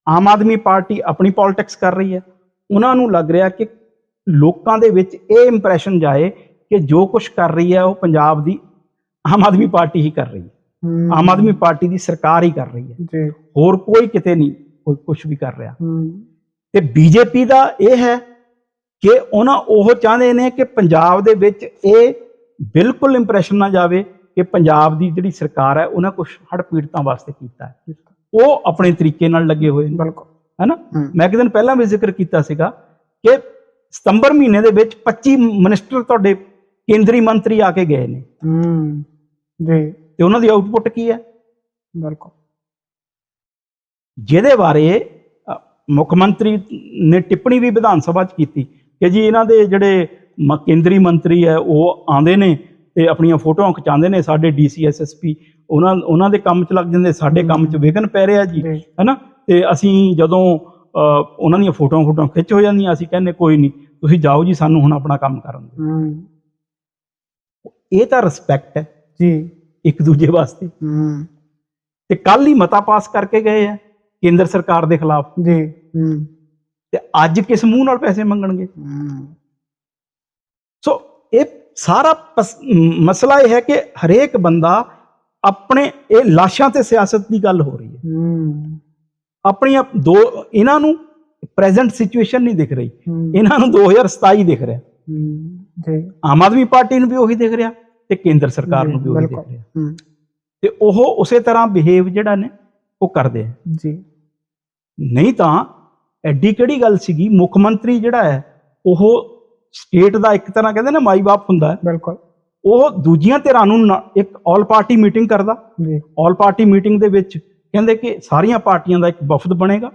ਆਮ ਆਦਮੀ ਪਾਰਟੀ ਆਪਣੀ ਪੋਲਿਟਿਕਸ ਕਰ ਰਹੀ ਹੈ। ਉਹਨਾਂ ਨੂੰ ਲੱਗ ਰਿਹਾ ਕਿ ਲੋਕਾਂ ਦੇ ਵਿੱਚ ਇਹ ਇੰਪ੍ਰੈਸ਼ਨ ਜਾਏ ਕਿ ਜੋ ਕੁਝ ਕਰ ਰਹੀ ਹੈ ਉਹ ਪੰਜਾਬ ਦੀ ਆਮ ਆਦਮੀ ਪਾਰਟੀ ਹੀ ਕਰ ਰਹੀ ਹੈ। ਆਮ ਆਦਮੀ ਪਾਰਟੀ ਦੀ ਸਰਕਾਰ ਹੀ ਕਰ ਰਹੀ ਹੈ। ਜੀ। ਹੋਰ ਕੋਈ ਕਿਤੇ ਨਹੀਂ ਕੋਈ ਕੁਝ ਵੀ ਕਰ ਰਿਹਾ। ਤੇ ਬੀਜੇਪੀ ਦਾ ਇਹ ਹੈ ਕਿ ਉਹਨਾਂ ਉਹ ਚਾਹੁੰਦੇ ਨੇ ਕਿ ਪੰਜਾਬ ਦੇ ਵਿੱਚ ਇਹ ਬਿਲਕੁਲ ਇੰਪ੍ਰੈਸ਼ਨ ਨਾ ਜਾਵੇ ਕਿ ਪੰਜਾਬ ਦੀ ਜਿਹੜੀ ਸਰਕਾਰ ਹੈ ਉਹਨਾਂ ਕੁਝ ਹੜ ਪੀੜਤਾਂ ਵਾਸਤੇ ਕੀਤਾ ਹੈ। ਉਹ ਆਪਣੇ ਤਰੀਕੇ ਨਾਲ ਲੱਗੇ ਹੋਏ ਨੇ। ਬਿਲਕੁਲ। ਹੈਨਾ? ਮੈਂ ਇੱਕ ਦਿਨ ਪਹਿਲਾਂ ਵੀ ਜ਼ਿਕਰ ਕੀਤਾ ਸੀਗਾ ਕਿ ਸਤੰਬਰ ਮਹੀਨੇ ਦੇ ਵਿੱਚ 25 ਮਿਨਿਸਟਰ ਤੁਹਾਡੇ ਕੇਂਦਰੀ ਮੰਤਰੀ ਆ ਕੇ ਗਏ ਨੇ। ਹੂੰ। ਜੀ। ਤੇ ਉਹਨਾਂ ਦੀ ਆਊਟਪੁੱਟ ਕੀ ਹੈ? ਬਿਲਕੁਲ। ਜਿਹਦੇ ਬਾਰੇ ਮੁੱਖ ਮੰਤਰੀ ਨੇ ਟਿੱਪਣੀ ਵੀ ਵਿਧਾਨ ਸਭਾ 'ਚ ਕੀਤੀ ਕਿ ਜੀ ਇਹਨਾਂ ਦੇ ਜਿਹੜੇ ਕੇਂਦਰੀ ਮੰਤਰੀ ਹੈ ਉਹ ਆਉਂਦੇ ਨੇ ਤੇ ਆਪਣੀਆਂ ਫੋਟੋਆਂ ਖਿਚਾਉਂਦੇ ਨੇ ਸਾਡੇ ਡੀਸੀਐਸਐਸਪੀ ਉਹਨਾਂ ਉਹਨਾਂ ਦੇ ਕੰਮ 'ਚ ਲੱਗ ਜਾਂਦੇ ਸਾਡੇ ਕੰਮ 'ਚ ਵਿਘਨ ਪੈ ਰਿਹਾ ਜੀ ਹੈਨਾ? ਤੇ ਅਸੀਂ ਜਦੋਂ ਉਹਨਾਂ ਦੀਆਂ ਫੋਟੋਆਂ ਫੋਟੋਆਂ ਖਿੱਚ ਹੋ ਜਾਂਦੀਆਂ ਅਸੀਂ ਕਹਿੰਦੇ ਕੋਈ ਨਹੀਂ ਤੁਸੀਂ ਜਾਓ ਜੀ ਸਾਨੂੰ ਹੁਣ ਆਪਣਾ ਕੰਮ ਕਰਨ ਦਿਓ। ਇਹ ਤਾਂ ਰਿਸਪੈਕਟ ਹੈ। ਜੀ। ਇੱਕ ਦੂਜੇ ਵਾਸਤੇ। ਹੂੰ। ਤੇ ਕੱਲ ਹੀ ਮਤਾ ਪਾਸ ਕਰਕੇ ਗਏ ਆ ਕੇਂਦਰ ਸਰਕਾਰ ਦੇ ਖਿਲਾਫ। ਜੀ। ਹੂੰ। ਤੇ ਅੱਜ ਕਿਸ ਮੂੰਹ ਨਾਲ ਪੈਸੇ ਮੰਗਣਗੇ? ਹੂੰ। ਸੋ ਇਹ ਸਾਰਾ ਮਸਲਾ ਇਹ ਹੈ ਕਿ ਹਰੇਕ ਬੰਦਾ ਆਪਣੇ ਇਹ ਲਾਸ਼ਾਂ ਤੇ ਸਿਆਸਤ ਦੀ ਗੱਲ ਹੋ ਰਹੀ ਹੈ। ਹੂੰ। ਆਪਣੀਆਂ ਦੋ ਇਹਨਾਂ ਨੂੰ ਪ੍ਰੈਜ਼ੈਂਟ ਸਿਚੁਏਸ਼ਨ ਨਹੀਂ ਦਿਖ ਰਹੀ। ਇਹਨਾਂ ਨੂੰ 2027 ਦਿਖ ਰਿਹਾ। ਹੂੰ ਜੀ। ਆਮ ਆਦਮੀ ਪਾਰਟੀ ਨੂੰ ਵੀ ਉਹੀ ਦਿਖ ਰਿਹਾ ਤੇ ਕੇਂਦਰ ਸਰਕਾਰ ਨੂੰ ਵੀ ਉਹੀ ਦਿਖ। ਰਿਹਾ। ਹੂੰ। ਤੇ ਉਹ ਉਸੇ ਤਰ੍ਹਾਂ ਬਿਹੇਵ ਜਿਹੜਾ ਨੇ ਉਹ ਕਰਦੇ ਆ। ਜੀ। ਨਹੀਂ ਤਾਂ ਐਡੀ ਕਿਹੜੀ ਗੱਲ ਸੀਗੀ? ਮੁੱਖ ਮੰਤਰੀ ਜਿਹੜਾ ਹੈ ਉਹ ਸਟੇਟ ਦਾ ਇੱਕ ਤਰ੍ਹਾਂ ਕਹਿੰਦੇ ਨਾ ਮਾਈ ਬਾਪ ਹੁੰਦਾ ਹੈ। ਬਿਲਕੁਲ। ਉਹ ਦੂਜੀਆਂ ਧਿਰਾਂ ਨੂੰ ਇੱਕ ਆਲ ਪਾਰਟੀ ਮੀਟਿੰਗ ਕਰਦਾ। ਜੀ। ਆਲ ਪਾਰਟੀ ਮੀਟਿੰਗ ਦੇ ਵਿੱਚ ਕਹਿੰਦੇ ਕਿ ਸਾਰੀਆਂ ਪਾਰਟੀਆਂ ਦਾ ਇੱਕ ਵਫਦ ਬਣੇਗਾ।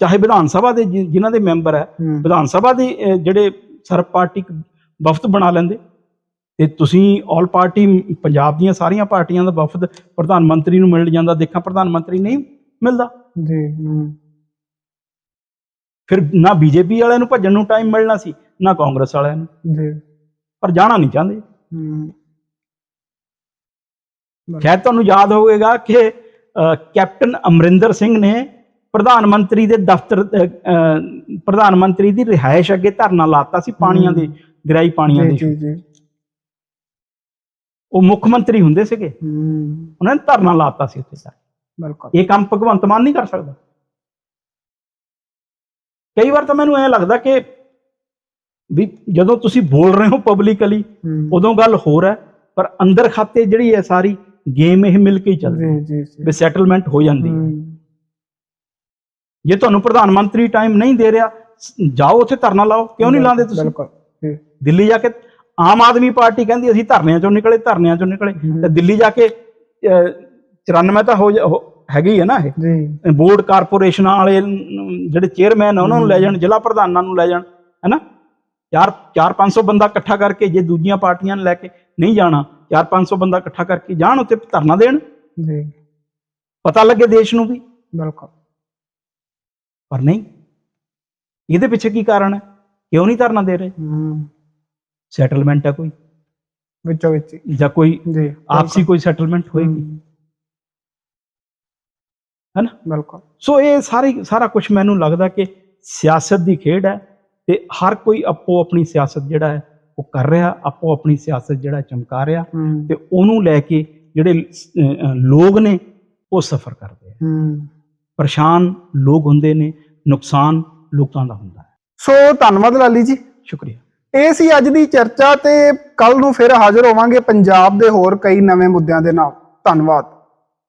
ਚਾਹੇ ਵਿਧਾਨ ਸਭਾ ਦੇ ਜਿਨ੍ਹਾਂ ਦੇ ਮੈਂਬਰ ਹੈ। ਵਿਧਾਨ ਸਭਾ ਦੇ ਜਿਹੜੇ ਸਰਬ ਪਾਰਟੀ ਵਫਦ ਬਣਾ ਲੈਂਦੇ। ਤੇ ਤੁਸੀਂ ਆਲ ਪਾਰਟੀ ਪੰਜਾਬ ਦੀਆਂ ਸਾਰੀਆਂ ਪਾਰਟੀਆਂ ਦਾ ਵਫਦ ਪ੍ਰਧਾਨ ਮੰਤਰੀ ਨੂੰ ਮਿਲ ਜਾਂਦਾ। ਦੇਖਾਂ ਪ੍ਰਧਾਨ ਮੰਤਰੀ ਨਹੀਂ ਮਿਲਦਾ। ਜੀ ਫਿਰ ਨਾ ਬੀਜੇਪੀ ਵਾਲਿਆਂ ਨੂੰ ਭੱਜਣ ਨੂੰ ਟਾਈਮ ਮਿਲਣਾ ਸੀ। ਨਾ ਕਾਂਗਰਸ ਵਾਲਿਆਂ ਨੂੰ। ਜੀ। ਪਰ ਜਾਣਾ ਨਹੀਂ ਚਾਹੁੰਦੇ। ਹੂੰ। ਸ਼ਾਇਦ ਤੁਹਾਨੂੰ ਯਾਦ ਹੋਵੇਗਾ ਕਿ ਅ, ਕੈਪਟਨ ਅਮਰਿੰਦਰ ਸਿੰਘ ਨੇ ਪ੍ਰਧਾਨ ਮੰਤਰੀ ਦੇ ਦਫ਼ਤਰ ਅ, ਅ, ਪ੍ਰਧਾਨ ਮੰਤਰੀ ਦੀ ਰਿਹਾਇਸ਼ ਅੱਗੇ ਧਰਨਾ ਲਾਤਾ ਸੀ ਪਾਣੀਆਂ ਦੇ ਗ੍ਰਾਈ ਪਾਣੀਆਂ ਜੀ ਦੇ ਜੀ ਜੀ। ਉਹ ਮੁੱਖ ਮੰਤਰੀ ਹੁੰਦੇ ਸੀਗੇ। ਹੂੰ। ਉਹਨਾਂ ਨੇ ਧਰਨਾ ਲਾਤਾ ਸੀ ਉੱਥੇ ਜਾ ਕੇ। ਬਿਲਕੁਲ। ਇਹ ਕੰਮ ਭਗਵੰਤ ਮਾਨ ਨਹੀਂ ਕਰ ਸਕਦਾ। ਕਈ ਵਾਰ ਤਾਂ ਮੈਨੂੰ ਐ ਲੱਗਦਾ ਕਿ ਵੀ ਜਦੋਂ ਤੁਸੀਂ ਬੋਲ ਰਹੇ ਹੋ ਪਬਲਿਕਲੀ ਉਦੋਂ ਗੱਲ ਹੋਰ ਹੈ ਪਰ ਅੰਦਰ ਖਾਤੇ ਜਿਹੜੀ ਹੈ ਸਾਰੀ ਗੇਮ ਇਹ ਮਿਲ ਕੇ ਹੀ ਚੱਲਦੀ ਹੈ ਜੀ ਜੀ ਜੀ। ਵੀ ਸੈਟਲਮੈਂਟ ਹੋ ਜਾਂਦੀ ਹੈ। ਜੇ ਤੁਹਾਨੂੰ ਪ੍ਰਧਾਨ ਮੰਤਰੀ ਟਾਈਮ ਨਹੀਂ ਦੇ ਰਿਹਾ ਜਾਓ ਉੱਥੇ ਧਰਨਾ ਲਾਓ ਕਿਉਂ ਨਹੀਂ ਲਾਉਂਦੇ ਤੁਸੀਂ? ਬਿਲਕੁਲ ਦਿੱਲੀ ਜਾ ਕੇ ਆਮ ਆਦਮੀ ਪਾਰਟੀ ਕਹਿੰਦੀ ਅਸੀਂ ਧਰਨਿਆਂ ਚੋਂ ਨਿਕਲੇ ਧਰਨਿਆਂ ਚੋਂ ਨਿਕਲੇ। ਤੇ ਦਿੱਲੀ ਜਾ ਕੇ ਅਹ, 94 ਤਾਂ ਹੋ ਹੈਗੀ ਹੈ ਨਾ ਇਹ? ਜੀ। ਬੋਰਡ ਕਾਰਪੋਰੇਸ਼ਨਾਂ ਵਾਲੇ ਜਿਹੜੇ ਚੇਅਰਮੈਨ ਆ ਉਹਨਾਂ ਨੂੰ ਲੈ ਜਾਣ ਜ਼ਿਲ੍ਹਾ ਪ੍ਰਧਾਨਾਂ ਨੂੰ ਲੈ ਜਾਣ ਹੈਨਾ ਚਾਰ 4-500 ਬੰਦਾ ਇਕੱਠਾ ਕਰਕੇ ਜੇ ਦੂਜੀਆਂ ਪਾਰਟੀਆਂ ਨੂੰ ਲੈ ਕੇ ਨਹੀਂ ਜਾਣਾ 4-500 ਬੰਦਾ ਇਕੱਠਾ ਕਰਕੇ ਜਾਣ ਉੱਤੇ ਧਰਨਾ ਦੇਣ? ਜੀ। ਪਤਾ ਲੱਗੇ ਦੇਸ਼ ਨੂੰ ਵੀ? ਬਿਲਕੁਲ। ਪਰ ਨਹੀਂ। ਇਹਦੇ ਪਿੱਛੇ ਕੀ ਕਾਰਨ ਹੈ? ਕਿਉਂ ਨਹੀਂ ਧਰਨਾ ਦੇ ਰਹੇ? ਹੂੰ। ਸੈਟਲਮੈਂਟ ਹੈ ਕੋਈ? ਵਿੱਚੋਂ ਵਿੱਚ। ਜਾਂ ਕੋਈ ਜੀ ਆਪਸੀ ਕੋਈ ਸੈਟਲਮੈਂਟ ਹੋਏਗੀ? ਹੈਨਾ ਬਿਲਕੁਲ। ਸੋ ਇਹ ਸਾਰੀ ਸਾਰਾ ਕੁਝ ਮੈਨੂੰ ਲੱਗਦਾ ਕਿ ਸਿਆਸਤ ਦੀ ਖੇਡ ਹੈ। ਤੇ ਹਰ ਕੋਈ ਆਪੋ ਆਪਣੀ ਸਿਆਸਤ ਜਿਹੜਾ ਹੈ ਉਹ ਕਰ ਰਿਹਾ ਆਪੋ ਆਪਣੀ ਸਿਆਸਤ ਜਿਹੜਾ ਚਮਕਾ ਰਿਹਾ ਤੇ ਉਹਨੂੰ ਲੈ ਕੇ ਜਿਹੜੇ ਲੋਕ ਨੇ ਉਹ ਸਫਰ ਕਰਦੇ ਆ। ਪਰੇਸ਼ਾਨ ਲੋਕ ਹੁੰਦੇ ਨੇ ਨੁਕਸਾਨ ਲੋਕਾਂ ਦਾ ਹੁੰਦਾ ਹੈ। ਸੋ ਧੰਨਵਾਦ ਲਾਲੀ ਜੀ। ਸ਼ੁਕਰੀਆ। ਇਹ ਸੀ ਅੱਜ ਦੀ ਚਰਚਾ ਤੇ ਕੱਲ ਨੂੰ ਫਿਰ ਹਾਜ਼ਰ ਹੋਵਾਂਗੇ ਪੰਜਾਬ ਦੇ ਹੋਰ ਕਈ ਨਵੇਂ ਮੁੱਦਿਆਂ ਦੇ ਨਾਲ। ਧੰਨਵਾਦ।